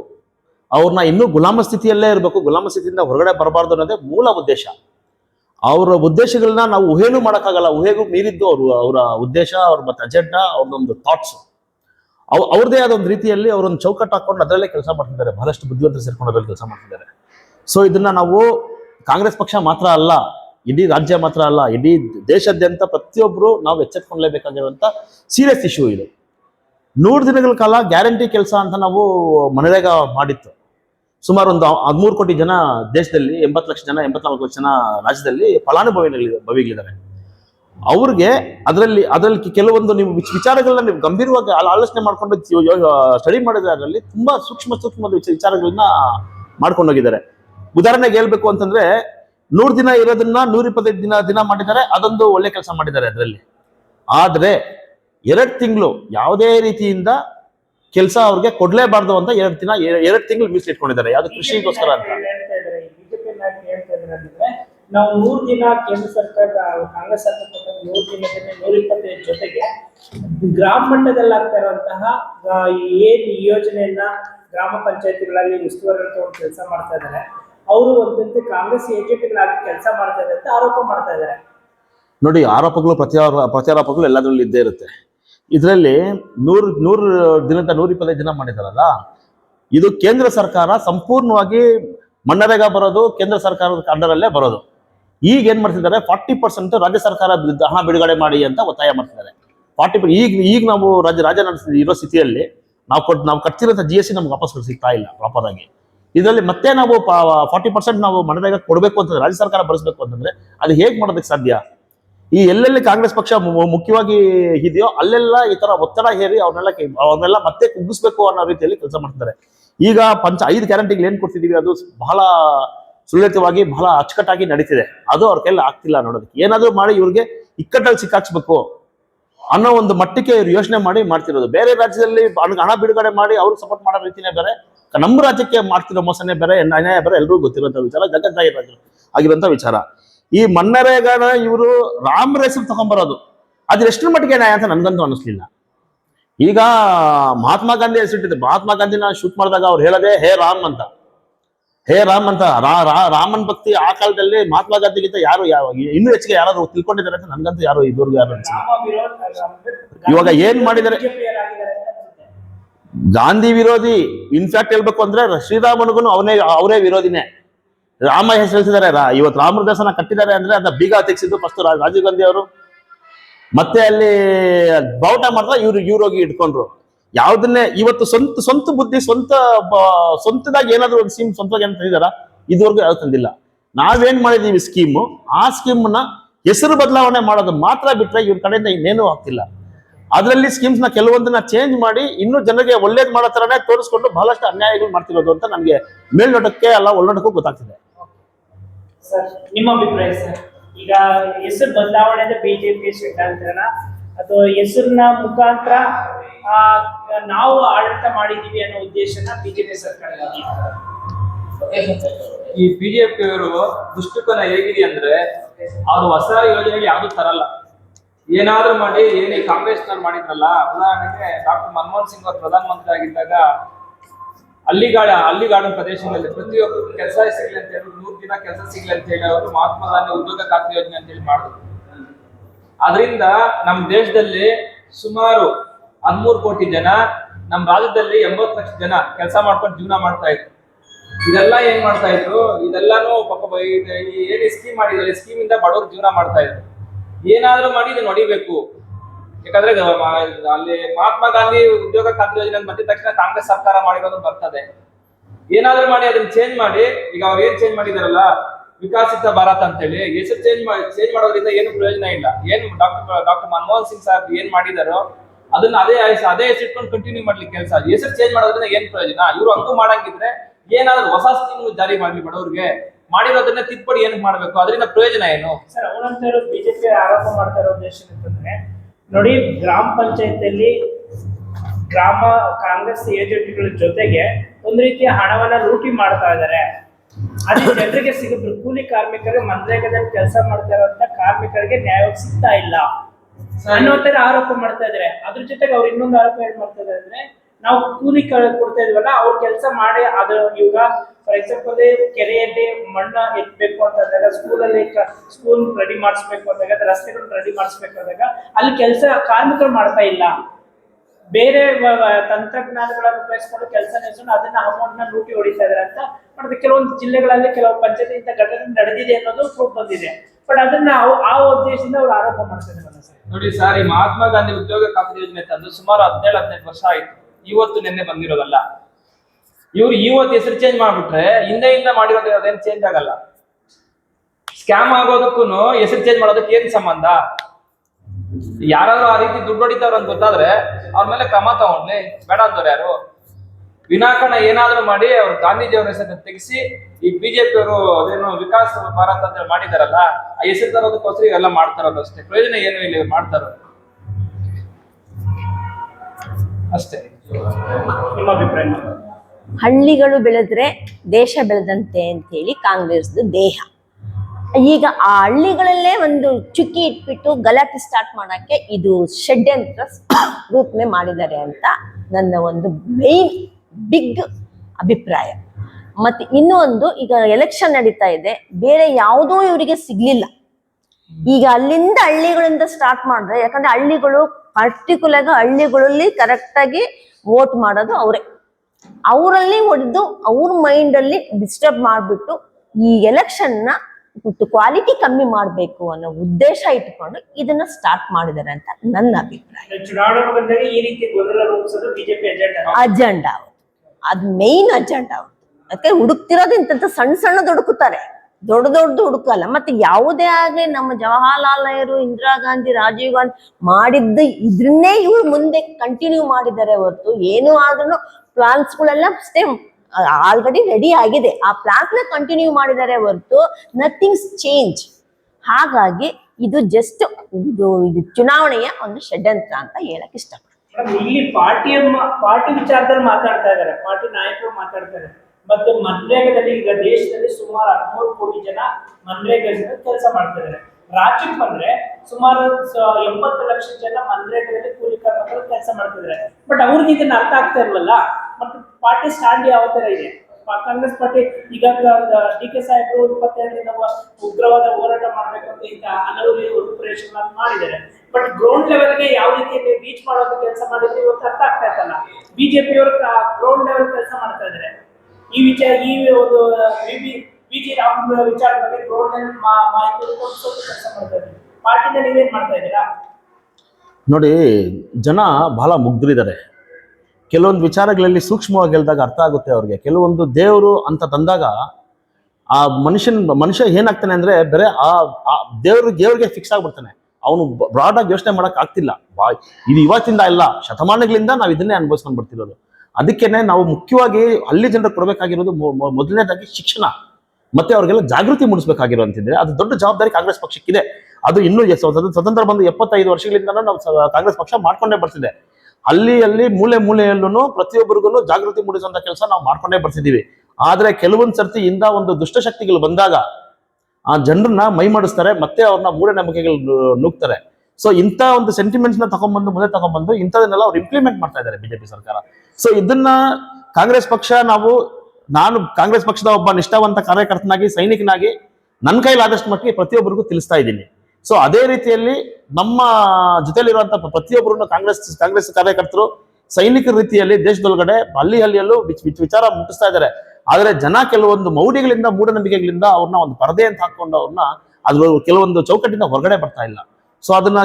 Speaker 2: ಅವ್ರನ್ನ ಇನ್ನೂ ಗುಲಾಮ ಸ್ಥಿತಿಯಲ್ಲೇ ಇರಬೇಕು. ಗುಲಾಮ ಸ್ಥಿತಿಯಿಂದ ಹೊರಗಡೆ ಬರಬಾರ್ದು ಅನ್ನೋದೇ ಮೂಲ ಉದ್ದೇಶ. ಅವರ ಉದ್ದೇಶಗಳನ್ನ ನಾವು ಊಹೆನೂ ಮಾಡೋಕ್ಕಾಗಲ್ಲ. ಊಹೆಗೂ ಮೀರಿದ್ದು ಅವರು, ಅವರ ಉದ್ದೇಶ, ಅವ್ರ ಮತ್ತೆ ಅಜೆಂಡಾ ಅವ್ರದ್ದೊಂದು ಥಾಟ್ಸ್ ಅವ್, ಅವ್ರದೇ ಆದ ಒಂದು ರೀತಿಯಲ್ಲಿ ಅವರೊಂದು ಚೌಕಟ್ಟು ಹಾಕೊಂಡು ಅದರಲ್ಲೇ ಕೆಲಸ ಮಾಡ್ತಿದ್ದಾರೆ. ಬಹಳಷ್ಟು ಬುದ್ಧಿವಂತರು ಸೇರ್ಕೊಂಡು ಅದರಲ್ಲಿ ಕೆಲಸ ಮಾಡ್ತಿದ್ದಾರೆ. ಸೊ ಇದನ್ನ ನಾವು ಕಾಂಗ್ರೆಸ್ ಪಕ್ಷ ಮಾತ್ರ ಅಲ್ಲ ಇಡೀ ರಾಜ್ಯ ಮಾತ್ರ ಅಲ್ಲ, ಇಡೀ ದೇಶಾದ್ಯಂತ ಪ್ರತಿಯೊಬ್ಬರು ನಾವು ಎಚ್ಚೆತ್ಕೊಳ್ಳೇಬೇಕಾಗಿರುವಂತ ಸೀರಿಯಸ್ ಇಶ್ಯೂ ಇದು. ನೂರು ದಿನಗಳ ಕಾಲ ಗ್ಯಾರಂಟಿ ಕೆಲಸ ಅಂತ ನಾವು ಮನರೇಗಾ ಮಾಡಿತ್ತು. ಸುಮಾರು ಒಂದು ಹದಿಮೂರು ಕೋಟಿ ಜನ ದೇಶದಲ್ಲಿ, ಎಂಬತ್ತು ಲಕ್ಷ ಜನ, ಎಂಬತ್ನಾಲ್ಕು ಲಕ್ಷ ಜನ ರಾಜ್ಯದಲ್ಲಿ ಫಲಾನುಭವಿ ಭವಿಗಳಿದ್ದಾರೆ ಅವ್ರಿಗೆ ಅದರಲ್ಲಿ ಅದರಲ್ಲಿ ಕೆಲವೊಂದು ನೀವು ವಿಚ್- ವಿಚಾರಗಳನ್ನ ನೀವು ಗಂಭೀರವಾಗಿ ಆಲ- ಆಲೋಚನೆ ಮಾಡ್ಕೊಂಡು ಸ್ಟಡಿ ಮಾಡಿದ್ರೆ ಅದರಲ್ಲಿ ತುಂಬಾ ಸೂಕ್ಷ್ಮ ಸೂಕ್ಷ್ಮ ವಿಚ- ವಿಚಾರಗಳನ್ನ ಮಾಡ್ಕೊಂಡೋಗಿದ್ದಾರೆ. ಉದಾಹರಣೆಗೆ ಹೇಳ್ಬೇಕು ಅಂತಂದ್ರೆ ನೂರು ದಿನ ಇರೋದನ್ನ ನೂರ ಇಪ್ಪತ್ತೈದು ದಿನ ದಿನ ಮಾಡಿದ್ದಾರೆ ಅದೊಂದು ಒಳ್ಳೆ ಕೆಲಸ ಮಾಡಿದ್ದಾರೆ ಅದರಲ್ಲಿ. ಆದ್ರೆ ಎರಡು ತಿಂಗಳು ಯಾವುದೇ ರೀತಿಯಿಂದ ಕೆಲಸ ಅವ್ರಿಗೆ ಕೊಡ್ಲೇಬಾರ್ದು ಅಂತ ಎರಡು ದಿನ ಎರಡು ತಿಂಗಳು ಮೀಸಲಿಟ್ಕೊಂಡಿದ್ದಾರೆ ಯಾವ್ದು ಕೃಷಿಗೋಸ್ಕರ ಅಂತ.
Speaker 1: ನಾವು ನೂರು ದಿನ ಕೇಂದ್ರ ಸರ್ಕಾರ ಕಾಂಗ್ರೆಸ್ ಸರ್ಕಾರ ನೂರು ದಿನದಲ್ಲಿ ನೂರ ಇಪ್ಪತ್ತೈದು ಜೊತೆಗೆ ಗ್ರಾಮ ಮಟ್ಟದಲ್ಲಿ ಆಗ್ತಾ ಇರುವಂತಹ ಏನು ಯೋಜನೆಯನ್ನ ಗ್ರಾಮ ಪಂಚಾಯತಿಗಳಲ್ಲಿ ಉಸ್ತುವಾರಿ ಕೆಲಸ ಮಾಡ್ತಾ ಇದ್ದಾರೆ ಅವರು ಒಂದಂತೆ ಕಾಂಗ್ರೆಸ್ ಏಜೆಂಟ್ಗಳಾಗಿ ಕೆಲಸ ಮಾಡ್ತಾ ಇದ್ದಾರೆ ಅಂತ ಆರೋಪ ಮಾಡ್ತಾ ಇದ್ದಾರೆ.
Speaker 2: ನೋಡಿ, ಆರೋಪಗಳು ಪ್ರತ್ಯಾರ ಪ್ರತ್ಯಾರೋಪಗಳು ಎಲ್ಲದರಲ್ಲೂ ಇದ್ದೇ ಇರುತ್ತೆ. ಇದರಲ್ಲಿ ನೂರು ನೂರು ದಿನದ ನೂರ ಇಪ್ಪತ್ತೈದು ದಿನ ಮಾಡಿದಾರಲ್ಲ? ಇದು ಕೇಂದ್ರ ಸರ್ಕಾರ ಸಂಪೂರ್ಣವಾಗಿ ಮಣ್ಣರೆಗ ಬರೋದು, ಕೇಂದ್ರ ಸರ್ಕಾರದ ಅಂಡರಲ್ಲೇ ಬರೋದು. ಈಗ ಏನ್ ಮಾಡ್ತಿದ್ದಾರೆ? ಫಾರ್ಟಿ ಪರ್ಸೆಂಟ್ ರಾಜ್ಯ ಸರ್ಕಾರ ಹಣ ಬಿಡುಗಡೆ ಮಾಡಿ ಅಂತ ಒತ್ತಾಯ ಮಾಡ್ತಿದ್ದಾರೆ. ಫಾರ್ಟಿ ಈಗ ಈಗ ನಾವು ರಾಜ್ಯ ರಾಜ್ಯ ನಡೆಸಿದ ಇರೋ ಸ್ಥಿತಿಯಲ್ಲಿ ನಾವು ಕೊಟ್ಟು ನಾವು ಕಟ್ತಿರೋಂಥ ಜಿ ಎಸ್ ಸಿ ನಮ್ಗೆ ವಾಪಸ್ ಸಿಗ್ತಾ ಇಲ್ಲ ಪ್ರಾಪರ್ ಆಗಿ. ಇದರಲ್ಲಿ ಮತ್ತೆ ನಾವು ಫಾರ್ಟಿ ಪರ್ಸೆಂಟ್ ನಾವು ಮನರೇಗ ಕೊಡಬೇಕು ಅಂತಂದ್ರೆ, ರಾಜ್ಯ ಸರ್ಕಾರ ಭರಿಸಬೇಕು ಅಂತಂದ್ರೆ ಅದು ಹೇಗೆ ಮಾಡೋದಕ್ಕೆ ಸಾಧ್ಯ? ಈ ಎಲ್ಲೆಲ್ಲಿ ಕಾಂಗ್ರೆಸ್ ಪಕ್ಷ ಮುಖ್ಯವಾಗಿ ಇದೆಯೋ ಅಲ್ಲೆಲ್ಲ ಈ ತರ ಒತ್ತಡ ಹೇರಿ ಅವನ್ನೆಲ್ಲ ಅವನ್ನೆಲ್ಲ ಮತ್ತೆ ಕುಗ್ಗಿಸ್ಬೇಕು ಅನ್ನೋ ರೀತಿಯಲ್ಲಿ ಕೆಲಸ ಮಾಡ್ತಾರೆ ಈಗ ಪಂಚ, ಐದು ಗ್ಯಾರಂಟಿಗಳು ಏನ್ ಕೊಡ್ತಿದೀವಿ ಅದು ಬಹಳ ಸುಲಲಿತವಾಗಿ, ಬಹಳ ಅಚ್ಚುಕಟ್ಟಾಗಿ ನಡೀತಿದೆ. ಅದು ಅವ್ರ ಕೈಯಲ್ಲಿ ಆಗ್ತಿಲ್ಲ ನೋಡೋದಕ್ಕೆ. ಏನಾದ್ರೂ ಮಾಡಿ ಇವ್ರಿಗೆ ಇಕ್ಕಟ್ಟಲ್ಲಿ ಸಿಕ್ಕಾಕ್ಸ್ಬೇಕು ಅನ್ನೋ ಒಂದು ಮಟ್ಟಕ್ಕೆ ಇವ್ರು ಯೋಚನೆ ಮಾಡಿ ಮಾಡ್ತಿರೋದು. ಬೇರೆ ರಾಜ್ಯದಲ್ಲಿ ಹಣ ಬಿಡುಗಡೆ ಮಾಡಿ ಅವ್ರಿಗೆ ಸಪೋರ್ಟ್ ಮಾಡೋ ರೀತಿನೇ ಬೇರೆ. ನಮ್ಮ ರಾಜ್ಯಕ್ಕೆ ಮಾಡ್ತಿರೋ ಮೋಸನೇ ಬೇರೆ ಅನ್ಯಾಯ ಬೇರೆ ಎಲ್ಲರೂ ಗೊತ್ತಿರೋಂಥ ವಿಚಾರ ಜಗಜ್ಜಾಹಿರ ಆಗಿರೋಂಥ ವಿಚಾರ. ಈ ಮನ್ನರೇಗನ ಇವರು ರಾಮರ ಹೆಸರು ತಗೊಂಡ್ಬರೋದು ಅದ್ರ ಎಷ್ಟರ ಮಟ್ಟಿಗೆ ನ್ಯಾಯ ಅಂತ ನನ್ಗಂತೂ ಅನಿಸ್ಲಿಲ್ಲ. ಈಗ ಮಹಾತ್ಮ ಗಾಂಧಿ ಹೆಸರಿಟ್ಟಿದೆ ಮಹಾತ್ಮ ಗಾಂಧಿನ ಶೂಟ್ ಮಾಡಿದಾಗ ಅವ್ರು ಹೇಳದೆ, ಹೇ ರಾಮ್ ಅಂತ. ಹೇ ರಾಮ್ ಅಂತ. ರಾ, ರಾಮನ್ ಭಕ್ತಿ ಆ ಕಾಲದಲ್ಲಿ ಮಹಾತ್ಮ ಗಾಂಧಿಗಿಂತ ಯಾರು ಯಾವ, ಇನ್ನೂ ಹೆಚ್ಚಿಗೆ ಯಾರಾದ್ರು ತಿಳ್ಕೊಂಡಿದ್ದಾರೆ ಅಂತ ನನ್ಗಂತೂ ಯಾರು ಇದುವರೆಗೂ ಯಾರು ಅನ್ಸಿಲ್ಲ. ಇವಾಗ ಏನ್ ಮಾಡಿದ್ದಾರೆ? ಗಾಂಧಿ ವಿರೋಧಿ ಇನ್ಫ್ಯಾಕ್ಟ್ ಹೇಳ್ಬೇಕು ಅಂದ್ರೆ ಶ್ರೀರಾಮನಿಗೂ ಅವನೇ, ಅವರೇ ವಿರೋಧಿನೇ. ರಾಮ ಹೆಸರಿಸಿದ್ದಾರೆ. ಇವತ್ತು ರಾಮರ ಕಟ್ಟಿದ್ದಾರೆ ಅಂದ್ರೆ ಅದ ಬೀಗ ತೆಗೆಸಿದ್ದು ಫಸ್ಟ್ ರಾಜೀವ್ ಗಾಂಧಿ ಅವರು. ಮತ್ತೆ ಅಲ್ಲಿ ಬಾವುಟ ಮಾಡಿದ್ರೆ ಇವ್ರು ಇವ್ರೋಗಿ ಇಟ್ಕೊಂಡ್ರು ಯಾವ್ದನ್ನೇ, ಇವತ್ತು ಸ್ವಂತ ಸ್ವಂತ ಬುದ್ಧಿ, ಸ್ವಂತ ಸ್ವಂತದಾಗಿ ಏನಾದ್ರು ಒಂದು ಸ್ಕೀಮ್ ಸ್ವಂತವಾಗಿ ಅಂತ ತಂದಿದಾರ ಇದುವರೆಗೂ ಯಾವ್ದು ತಂದಿಲ್ಲ. ನಾವೇನ್ ಮಾಡಿದೀವಿ ಸ್ಕೀಮು ಆ ಸ್ಕೀಮ್ನ ಹೆಸರು ಬದಲಾವಣೆ ಮಾಡೋದು ಮಾತ್ರ ಬಿಟ್ರೆ ಇವ್ರ ಕಡೆಯಿಂದ ಇನ್ನೇನು ಆಗ್ತಿಲ್ಲ. ಅದರಲ್ಲಿ ಸ್ಕೀಮ್ಸ್ನ ಕೆಲವೊಂದನ್ನ ಚೇಂಜ್ ಮಾಡಿ ಇನ್ನೂ ಜನರಿಗೆ ಒಳ್ಳೇದ್ ಮಾಡೋ ತರನೇ ತೋರಿಸ್ಕೊಂಡು ಬಹಳಷ್ಟು ಅನ್ಯಾಯಗಳು ಮಾಡ್ತಿರೋದು ಅಂತ ನಮಗೆ ಮೇಲ್ನೋಟಕ್ಕೆ ಅಲ್ಲ ಒಳನೋಟಕ್ಕೂ ಗೊತ್ತಾಗ್ತಿದೆ.
Speaker 1: ಸರ್ ನಿಮ್ಮ ಅಭಿಪ್ರಾಯ ಸರ್? ಈಗ ಹೆಸರು ಬದಲಾವಣೆ ಅಂದ್ರೆ ಬಿಜೆಪಿ ಶ್ರೀಕಾಂತರಣ ಅಥವಾ ಹೆಸರಿನ ಮುಖಾಂತರ ಆ, ನಾವು ಆಡಳಿತ ಮಾಡಿದೀವಿ ಅನ್ನೋ ಉದ್ದೇಶನ ಬಿಜೆಪಿ ಸರ್ಕಾರ
Speaker 3: ಈ ಬಿಜೆಪಿ ಅವರು ದೃಷ್ಟಿಕೋನ ಹೇಗಿದೆ ಅಂದ್ರೆ ಅವ್ರು ಹೊಸ ಯೋಜನೆಗೆ ಯಾವ್ದು ತರಲ್ಲ. ಏನಾದ್ರೂ ಮಾಡಿ, ಏನೇ ಕಾಂಗ್ರೆಸ್ನವ್ರು ಮಾಡಿದ್ರಲ್ಲ, ಉದಾಹರಣೆಗೆ ಡಾಕ್ಟರ್ ಮನಮೋಹನ್ ಸಿಂಗ್ ಅವರು ಪ್ರಧಾನಮಂತ್ರಿ ಆಗಿದ್ದಾಗ ಅಲ್ಲಿಗಾಡ ಅಲ್ಲಿಗಾಡನ್ ಪ್ರದೇಶದಲ್ಲಿ ಪ್ರತಿಯೊಬ್ಬರು ಕೆಲಸ ಸಿಗಲಿ ಅಂತ ಹೇಳಿ, ನೂರು ದಿನ ಕೆಲಸ ಸಿಗ್ಲಿ ಅಂತ ಹೇಳಿ ಅವರು ಮಹಾತ್ಮ ಗಾಂಧಿ ಉದ್ಯೋಗ ಖಾತ್ರಿ ಯೋಜನೆ ಅಂತ ಹೇಳಿ ಮಾಡಿದ್ರು. ಅದರಿಂದ ನಮ್ಮ ದೇಶದಲ್ಲಿ ಸುಮಾರು ಹದಿಮೂರು ಕೋಟಿ ಜನ ನಮ್ಮ ರಾಜ್ಯದಲ್ಲಿ ಎಂಬತ್ತು ಲಕ್ಷ ಜನ ಕೆಲಸ ಮಾಡ್ಕೊಂಡು ಜೀವನ ಮಾಡ್ತಾ ಇದ್ರು. ಇದೆಲ್ಲ ಏನ್ ಮಾಡ್ತಾ ಇದ್ರು? ಇದೆಲ್ಲಾನು ಪಾಪ ಏನ್ ಸ್ಕೀಮ್ ಮಾಡಿದ್ರು ಸ್ಕೀಮ್ ಇಂದ ಬಡವರು ಜೀವನ ಮಾಡ್ತಾ ಇದ್ರು. ಏನಾದ್ರೂ ಮಾಡಿ ಇದನ್ನ ಹೊಡಿಬೇಕು. ಯಾಕಂದ್ರೆ ಅಲ್ಲಿ ಮಹಾತ್ಮ ಗಾಂಧಿ ಉದ್ಯೋಗ ಖಾತ್ರಿ ಯೋಜನೆ ಅಂತ ಬಂದಿದ ತಕ್ಷಣ ಕಾಂಗ್ರೆಸ್ ಸರ್ಕಾರ ಮಾಡಿರೋದು ಬರ್ತದೆ. ಏನಾದ್ರೂ ಮಾಡಿ ಅದನ್ನ ಚೇಂಜ್ ಮಾಡಿ, ಈಗ ಅವ್ರು ಏನ್ ಚೇಂಜ್ ಮಾಡಿದಾರಲ್ಲ, ವಿಕಾಸಿತ ಭಾರತ ಅಂತೇಳಿ, ಹೆಸರು ಚೇಂಜ್ ಚೇಂಜ್ ಮಾಡೋದ್ರಿಂದ ಏನು ಪ್ರಯೋಜನ ಇಲ್ಲ. ಏನು ಡಾಕ್ಟರ್ ಡಾಕ್ಟರ್ ಮನಮೋಹನ್ ಸಿಂಗ್ ಸಾಹೇಬ್ ಏನ್ ಮಾಡಿದಾರೋ, ಅದನ್ನ ಅದೇ ಅದೇ ಹೆಸರು ಇಟ್ಕೊಂಡು ಕಂಟಿನ್ಯೂ ಮಾಡ್ಲಿಕ್ಕೆ ಕೆಲಸ. ಹೆಸರು ಚೇಂಜ್ ಮಾಡೋದ್ರಿಂದ ಏನ್ ಪ್ರಯೋಜನ? ಇವ್ರು ಹಂಗೂ ಮಾಡಂಗಿದ್ರೆ ಏನಾದ್ರೂ ಹೊಸ ಸ್ಕೀಮ್ ಜಾರಿ ಮಾಡ್ಲಿ ಬಡವ್ರಿಗೆ. ಮಾಡಿರೋದನ್ನ ತಿದ್ದುಪಡಿ ಏನಕ್ಕೆ ಮಾಡಬೇಕು? ಅದರಿಂದ ಪ್ರಯೋಜನ ಏನು?
Speaker 1: ಸರ್ ಅವನಂತ ಹೇಳೋದು ಬಿಜೆಪಿ ಆರೋಪ ಮಾಡ್ತಾ ಇರೋ ಉದ್ದೇಶ ಅಂತಂದ್ರೆ ನೋಡಿ ಗ್ರಾಮ ಪಂಚಾಯತಿಯಲ್ಲಿ ಗ್ರಾಮ ಕಾಂಗ್ರೆಸ್ ಏಜೆಂಟ್ಗಳ ಜೊತೆಗೆ ಒಂದ್ ರೀತಿಯ ಹಣವನ್ನ ಲೂಟಿ ಮಾಡ್ತಾ ಇದ್ದಾರೆ. ಅದು ಜನರಿಗೆ ಸಿಗುತ್ತೆ ಕೂಲಿ ಕಾರ್ಮಿಕರಿಗೆ ಮನ್ರೇಗಾದಲ್ಲಿ ಕೆಲಸ ಮಾಡ್ತಾ ಇರೋಂತ ಕಾರ್ಮಿಕರಿಗೆ ನ್ಯಾಯ ಸಿಗ್ತಾ ಇಲ್ಲ. ಅನ್ನೋ ತರ ಆರೋಪ ಮಾಡ್ತಾ ಇದ್ದಾರೆ. ಅದ್ರ ಜೊತೆಗೆ ಅವ್ರು ಇನ್ನೊಂದು ಆರೋಪ ಏನ್ ಮಾಡ್ತಾ ಇದ್ದಾರೆ ಅಂದ್ರೆ ನಾವು ಕೂಲಿ ಕೊಡ್ತಾ ಇದ್ವಲ್ಲ ಅವ್ರು ಕೆಲಸ ಮಾಡಿ ಅದು ಇವಾಗ ಫಾರ್ ಎಕ್ಸಾಂಪಲ್ ಕೆರೆಯಲ್ಲಿ ಮಣ್ಣ ಎತ್ತಬೇಕು ಅಂತಂದಾಗ ಸ್ಕೂಲಲ್ಲಿ ಸ್ಕೂಲ್ ರೆಡಿ ಮಾಡಿಸ್ಬೇಕು ಅಂದಾಗ ರಸ್ತೆಗಳು ರೆಡಿ ಮಾಡಿಸ್ಬೇಕಾದಾಗ ಅಲ್ಲಿ ಕೆಲಸ ಕಾರ್ಮಿಕರು ಮಾಡ್ತಾ ಇಲ್ಲ. ಬೇರೆ ತಂತ್ರಜ್ಞಾನಗಳನ್ನು ಉಪಯೋಗಿಸ್ಕೊಂಡು ಕೆಲಸ ನಿಲ್ಸ್ಕೊಂಡು ಅದನ್ನ ಅಮೌಂಟ್ನ ಲೂಟಿ ಹೊಡಿತಾ ಇದಾರೆ ಅಂತ ಮತ್ತೆ ಕೆಲವೊಂದು ಜಿಲ್ಲೆಗಳಲ್ಲಿ ಕೆಲವು ಪಂಚಾಯತ್ ಇಂಥ ಘಟನೆ ನಡೆದಿದೆ ಅನ್ನೋದು ಪ್ರೂಫ್ ಬಂದಿದೆ. ಬಟ್ ಅದನ್ನ ಆ ಉದ್ದೇಶದಿಂದ ಅವ್ರು ಆರೋಪ ಮಾಡ್ತಾ ಇದ್ದಾರೆ
Speaker 3: ನೋಡಿ ಸರ್, ಈ ಮಹಾತ್ಮ ಗಾಂಧಿ ಉದ್ಯೋಗ ಖಾತ್ರಿ ಯೋಜನೆ ತಂದು ಸುಮಾರು ಹದಿನೇಳು, ಹದಿನೆಂಟು ವರ್ಷ ಆಯ್ತು. ಇವತ್ತು ನಿನ್ನೆ ಬಂದಿರೋದಲ್ಲ. ಇವ್ರು ಇವತ್ತು ಹೆಸರು ಚೇಂಜ್ ಮಾಡ್ಬಿಟ್ರೆ ಹಿಂದೆಯಿಂದ ಮಾಡಿರೋದು ಅದೇನು ಚೇಂಜ್ ಆಗಲ್ಲ. ಸ್ಕ್ಯಾಮ್ ಆಗೋದಕ್ಕೂ ಹೆಸರು ಚೇಂಜ್ ಮಾಡೋದಕ್ಕೆ ಏನ್ ಸಂಬಂಧ? ಯಾರಾದ್ರೂ ಆ ರೀತಿ ದುಡ್ಡು ಹೊಡಿತಾರ ಅಂತ ಗೊತ್ತಾದ್ರೆ ಅವ್ರ ಮೇಲೆ ಕ್ರಮ ತಗೊಂಡ್ಲಿ. ಬೇಡ ಅಂದವ್ರು ಯಾರು? ವಿನಾಕಾರಣ ಏನಾದ್ರೂ ಮಾಡಿ ಅವ್ರು ಗಾಂಧೀಜಿ ಅವ್ರ ಹೆಸರನ್ನ ತೆಗಿಸಿ ಈ ಬಿಜೆಪಿ ಅವರು ಅದೇನು ವಿಕಾಸ್ ಭಾರತ್ ಅಂತ ಮಾಡಿದಾರಲ್ಲ, ಆ ಹೆಸರು ತರೋದಕ್ಕೋಸ್ಕರ ಇವೆಲ್ಲ ಮಾಡ್ತಾರಲ್ಲ ಅಷ್ಟೇ. ಪ್ರಯೋಜನ ಏನು ಇಲ್ಲಿ ಮಾಡ್ತಾರ ಅಷ್ಟೇ.
Speaker 1: ನಿಮ್ಮ ಅಭಿಪ್ರಾಯ?
Speaker 4: ಹಳ್ಳಿಗಳು ಬೆಳೆದ್ರೆ ದೇಶ ಬೆಳೆದಂತೆ ಅಂತೇಳಿ ಕಾಂಗ್ರೆಸ್ದು ದೇಹ. ಈಗ ಆ ಹಳ್ಳಿಗಳಲ್ಲೇ ಒಂದು ಚುಕ್ಕಿ ಇಟ್ಬಿಟ್ಟು ಗಲಾಟೆ ಸ್ಟಾರ್ಟ್ ಮಾಡೋಕ್ಕೆ ಇದು ಷಡ್ಯಂತ್ರ ರೂಪನೆ ಮಾಡಿದ್ದಾರೆ ಅಂತ ನನ್ನ ಒಂದು ಮೇನ್ ಬಿಗ್ ಅಭಿಪ್ರಾಯ. ಮತ್ತೆ ಇನ್ನೂ ಒಂದು ಈಗ ಎಲೆಕ್ಷನ್ ನಡೀತಾ ಇದೆ. ಬೇರೆ ಯಾವುದೂ ಇವರಿಗೆ ಸಿಗ್ಲಿಲ್ಲ. ಈಗ ಅಲ್ಲಿಂದ ಹಳ್ಳಿಗಳಿಂದ ಸ್ಟಾರ್ಟ್ ಮಾಡಿದ್ರೆ, ಯಾಕಂದ್ರೆ ಹಳ್ಳಿಗಳು ಪರ್ಟಿಕ್ಯುಲರ್ ಹಳ್ಳಿಗಳಲ್ಲಿ ಕರೆಕ್ಟಾಗಿ ವೋಟ್ ಮಾಡೋದು ಅವರೇ. ಅವರಲ್ಲಿ ಹೊಡೆದು ಅವ್ರ ಮೈಂಡ್ ಅಲ್ಲಿ ಡಿಸ್ಟರ್ಬ್ ಮಾಡಿಬಿಟ್ಟು ಈ ಎಲೆಕ್ಷನ್ನ ಕ್ವಾಲಿಟಿ ಕಮ್ಮಿ ಮಾಡಬೇಕು ಅನ್ನೋ ಉದ್ದೇಶ ಇಟ್ಕೊಂಡು ಇದನ್ನ ಸ್ಟಾರ್ಟ್ ಮಾಡಿದ್ದಾರೆ ಅಂತ ನನ್ನ ಅಭಿಪ್ರಾಯ. ಅಜೆಂಡಾ ಅದು ಮೇನ್ ಅಜೆಂಡಾ ಯಾಕೆ ಹುಡುಕ್ತಿರೋದು ಇಂಥ ಸಣ್ಣ ಸಣ್ಣದ ಹುಡುಕುತ್ತಾರೆ ದೊಡ್ಡ ದೊಡ್ಡದು ಹುಡುಕಲ್ಲ. ಮತ್ತೆ ಯಾವುದೇ ಆಗಲಿ ನಮ್ಮ ಜವಾಹರ್ಲಾಲ್ ನೆಹರು ಇಂದಿರಾ ಗಾಂಧಿ ರಾಜೀವ್ ಗಾಂಧಿ ಮಾಡಿದ್ದು ಇದನ್ನೇ ಇವ್ರು ಮುಂದೆ ಕಂಟಿನ್ಯೂ ಮಾಡಿದ್ದಾರೆ ಹೊರತು ಏನು ಆದ್ರೂ ಪ್ಲಾನ್ಸ್ಗಳೆಲ್ಲ ಸೇಮ್ ಆಲ್ರೆಡಿ ರೆಡಿ ಆಗಿದೆ. ಆ ಪ್ಲಾನ್ಸ್ ಕಂಟಿನ್ಯೂ ಮಾಡಿದರೆ ಹೊರತು ನಥಿಂಗ್ಸ್ ಚೇಂಜ್ ಹಾಗಾಗಿ ಇದು ಜಸ್ಟ್ ಇದು ಇದು ಚುನಾವಣೆಯ ಒಂದು ಷಡ್ಯಂತ್ರ ಅಂತ ಹೇಳಕ್
Speaker 1: ಇಷ್ಟ ಇಲ್ಲಿ ಪಾರ್ಟಿ ಪಾರ್ಟಿ ವಿಚಾರದಲ್ಲಿ ಮಾತಾಡ್ತಾ ಇದ್ದಾರೆ. ಪಾರ್ಟಿ ನಾಯಕರು ಮಾತಾಡ್ತಾರೆ ಮತ್ತು ಮನ್ರೇಗಾದಲ್ಲಿ ಈಗ ದೇಶದಲ್ಲಿ ಸುಮಾರು ಹದಿಮೂರು ಕೋಟಿ ಜನ ಮನ್ರೇಗಾ ಕೆಲಸ ಮಾಡ್ತಿದ್ದಾರೆ ರಾಜ್ಯಕ್ಕೆ ಬಂದ್ರೆ ಸುಮಾರು ಎಂಬತ್ತು ಲಕ್ಷ ಜನ ಮನ್ರೇಗಾದಲ್ಲಿ ಕೂಲಿ ಕಾರ್ಮಿಕರು ಕೆಲಸ ಮಾಡ್ತಿದ್ದಾರೆ ಬಟ್ ಅವ್ರಿಗೆ ಇದನ್ನ ಅರ್ಥ ಆಗ್ತಾ ಇಲ್ವಲ್ಲ ಮತ್ತು ಪಾರ್ಟಿ ಸ್ಟ್ಯಾಂಡ್ ಯಾವ ತರ ಇದೆ? ಕಾಂಗ್ರೆಸ್ ಪಾರ್ಟಿ ಈಗ ಡಿ ಕೆ ಸಾಹೇಬರು ಇಪ್ಪತ್ತೆರಡರಿಂದ ಉಗ್ರವಾದ ಹೋರಾಟ ಮಾಡಬೇಕು ಅಂತ ಇಂತ ಹಲವು ರೂಪುರೇಷನ್ ಮಾಡಿದ್ದಾರೆ. ಬಟ್ ಗ್ರೌಂಡ್ ಲೆವೆಲ್ಗೆ ಯಾವ ರೀತಿಯಲ್ಲಿ ರೀಚ್ ಮಾಡೋದು ಕೆಲಸ ಮಾಡಿದ್ರೆ ಇವತ್ತು ಅರ್ಥ ಆಗ್ತಾ ಇತ್ತಲ್ಲ. ಬಿಜೆಪಿ ಅವರು ಗ್ರೌಂಡ್ ಲೆವೆಲ್ ಕೆಲಸ ಮಾಡ್ತಾ ಇದ್ದಾರೆ. ಈ ವಿಚಾರ, ಈ ಒಂದು ಬಿ ಬಿಜಿ ರಾಮ್ ವಿಚಾರ ಬಗ್ಗೆ ಮಾಹಿತಿ ಕೆಲಸ ಮಾಡ್ತಾ ಮಾಡ್ತಾ ಇದ್ದೀರಾ?
Speaker 2: ನೋಡಿ, ಜನ ಬಹಳ ಮುಗ್ಧರಿದ್ದಾರೆ. ಕೆಲವೊಂದು ವಿಚಾರಗಳಲ್ಲಿ ಸೂಕ್ಷ್ಮವಾಗಿ ಹೇಳಿದಾಗ ಅರ್ಥ ಆಗುತ್ತೆ ಅವ್ರಿಗೆ. ಕೆಲವೊಂದು ದೇವರು ಅಂತ ತಂದಾಗ ಆ ಮನುಷ್ಯನ ಮನುಷ್ಯ ಏನಾಗ್ತಾನೆ ಅಂದ್ರೆ ಬೇರೆ ಆ ಆ ದೇವ್ರಿಗೆ ಫಿಕ್ಸ್ ಆಗ್ಬಿಡ್ತಾನೆ. ಅವನು ಬ್ರಾಡ್ ಆಗಿ ಯೋಚನೆ ಮಾಡಕ್ ಆಗ್ತಿಲ್ಲ. ಬಾ- ಇದು ಇವತ್ತಿಂದ ಇಲ್ಲ ಶತಮಾನಗಳಿಂದ ನಾವು ಇದನ್ನೇ ಅನುಭವಿಸ್ಕೊಂಡು ಬರ್ತಿರೋದು. ಅದಕ್ಕೇನೆ ನಾವು ಮುಖ್ಯವಾಗಿ ಹಳ್ಳಿ ಜನರಿಗೆ ಕೊಡಬೇಕಾಗಿರೋದು ಮೊದಲನೇದಾಗಿ ಶಿಕ್ಷಣ. ಮತ್ತೆ ಅವ್ರಿಗೆಲ್ಲ ಜಾಗೃತಿ ಮೂಡಿಸಬೇಕಾಗಿರುವಂತಿದ್ರೆ ಅದು ದೊಡ್ಡ ಜವಾಬ್ದಾರಿ ಕಾಂಗ್ರೆಸ್ ಪಕ್ಷಕ್ಕಿದೆ. ಅದು ಇನ್ನೂ ಸ್ವತಂತ್ರ ಬಂದು ಎಪ್ಪತ್ತೈದು ವರ್ಷಗಳಿಂದ ನಾವು ಕಾಂಗ್ರೆಸ್ ಪಕ್ಷ ಮಾಡ್ಕೊಂಡೇ ಬರ್ತಿದೆ. ಅಲ್ಲಿ ಅಲ್ಲಿ ಮೂಲೆ ಮೂಲೆಯಲ್ಲೂ ಪ್ರತಿಯೊಬ್ಬರಿಗೂ ಜಾಗೃತಿ ಮೂಡಿಸುವಂತ ಕೆಲಸ ನಾವು ಮಾಡ್ಕೊಂಡೇ ಬರ್ತಿದೀವಿ ಆದ್ರೆ ಕೆಲವೊಂದ್ ಸರ್ತಿ ಇಂದ ಒಂದು ದುಷ್ಟಶಕ್ತಿಗಳು ಬಂದಾಗ ಆ ಜನರನ್ನ ಮೈ ಮಾಡಿಸ್ತಾರೆ, ಮತ್ತೆ ಅವ್ರನ್ನ ಮೂಢನಂಬಿಕೆಗಳು ನಂಬಿಕೆಗಳು ನುಗ್ತಾರೆ. ಸೊ ಇಂಥ ಒಂದು ಸೆಂಟಿಮೆಂಟ್ಸ್ನ ತಗೊಂಡ್ಬಂದು, ಮುಂದೆ ತಗೊಂಡ್ಬಂದು ಇಂಥದನ್ನೆಲ್ಲ ಅವ್ರು ಇಂಪ್ಲಿಮೆಂಟ್ ಮಾಡ್ತಾ ಇದ್ದಾರೆ ಬಿಜೆಪಿ ಸರ್ಕಾರ. ಸೊ ಇದನ್ನ ಕಾಂಗ್ರೆಸ್ ಪಕ್ಷ ನಾವು ನಾನು ಕಾಂಗ್ರೆಸ್ ಪಕ್ಷದ ಒಬ್ಬ ನಿಷ್ಠಾವಂತ ಕಾರ್ಯಕರ್ತನಾಗಿ, ಸೈನಿಕನಾಗಿ ನನ್ನ ಕೈಲಾದಷ್ಟು ಮಟ್ಟಿಗೆ ಪ್ರತಿಯೊಬ್ಬರಿಗೂ ತಿಳಿಸ್ತಾ ಇದ್ದೀನಿ. ಸೊ ಅದೇ ರೀತಿಯಲ್ಲಿ ನಮ್ಮ ಜೊತೆಯಲ್ಲಿರುವಂಥ ಪ್ರತಿಯೊಬ್ಬರನ್ನು ಕಾಂಗ್ರೆಸ್ ಕಾಂಗ್ರೆಸ್ ಕಾರ್ಯಕರ್ತರು ಸೈನಿಕರ ರೀತಿಯಲ್ಲಿ ದೇಶದೊಳಗಡೆ ಹಳ್ಳಿ ಹಳ್ಳಿಯಲ್ಲೂ ವಿಚ್- ವಿಚ್- ವಿಚಾರ ಮುಟ್ಟಿಸ್ತಾ ಇದ್ದಾರೆ. ಆದರೆ ಜನ ಕೆಲವೊಂದು ಮೌಢ್ಯಗಳಿಂದ, ಮೂಢನಂಬಿಕೆಗಳಿಂದ ಅವ್ರನ್ನ ಒಂದು ಪರದೆ ಅಂತ ಹಾಕೊಂಡು ಅವ್ರನ್ನ ಅದ್ರ ಕೆಲವೊಂದು ಚೌಕಟ್ಟಿಂದ ಹೊರಗಡೆ ಬರ್ತಾ ಇಲ್ಲ. ಸೊ ಅದನ್ನ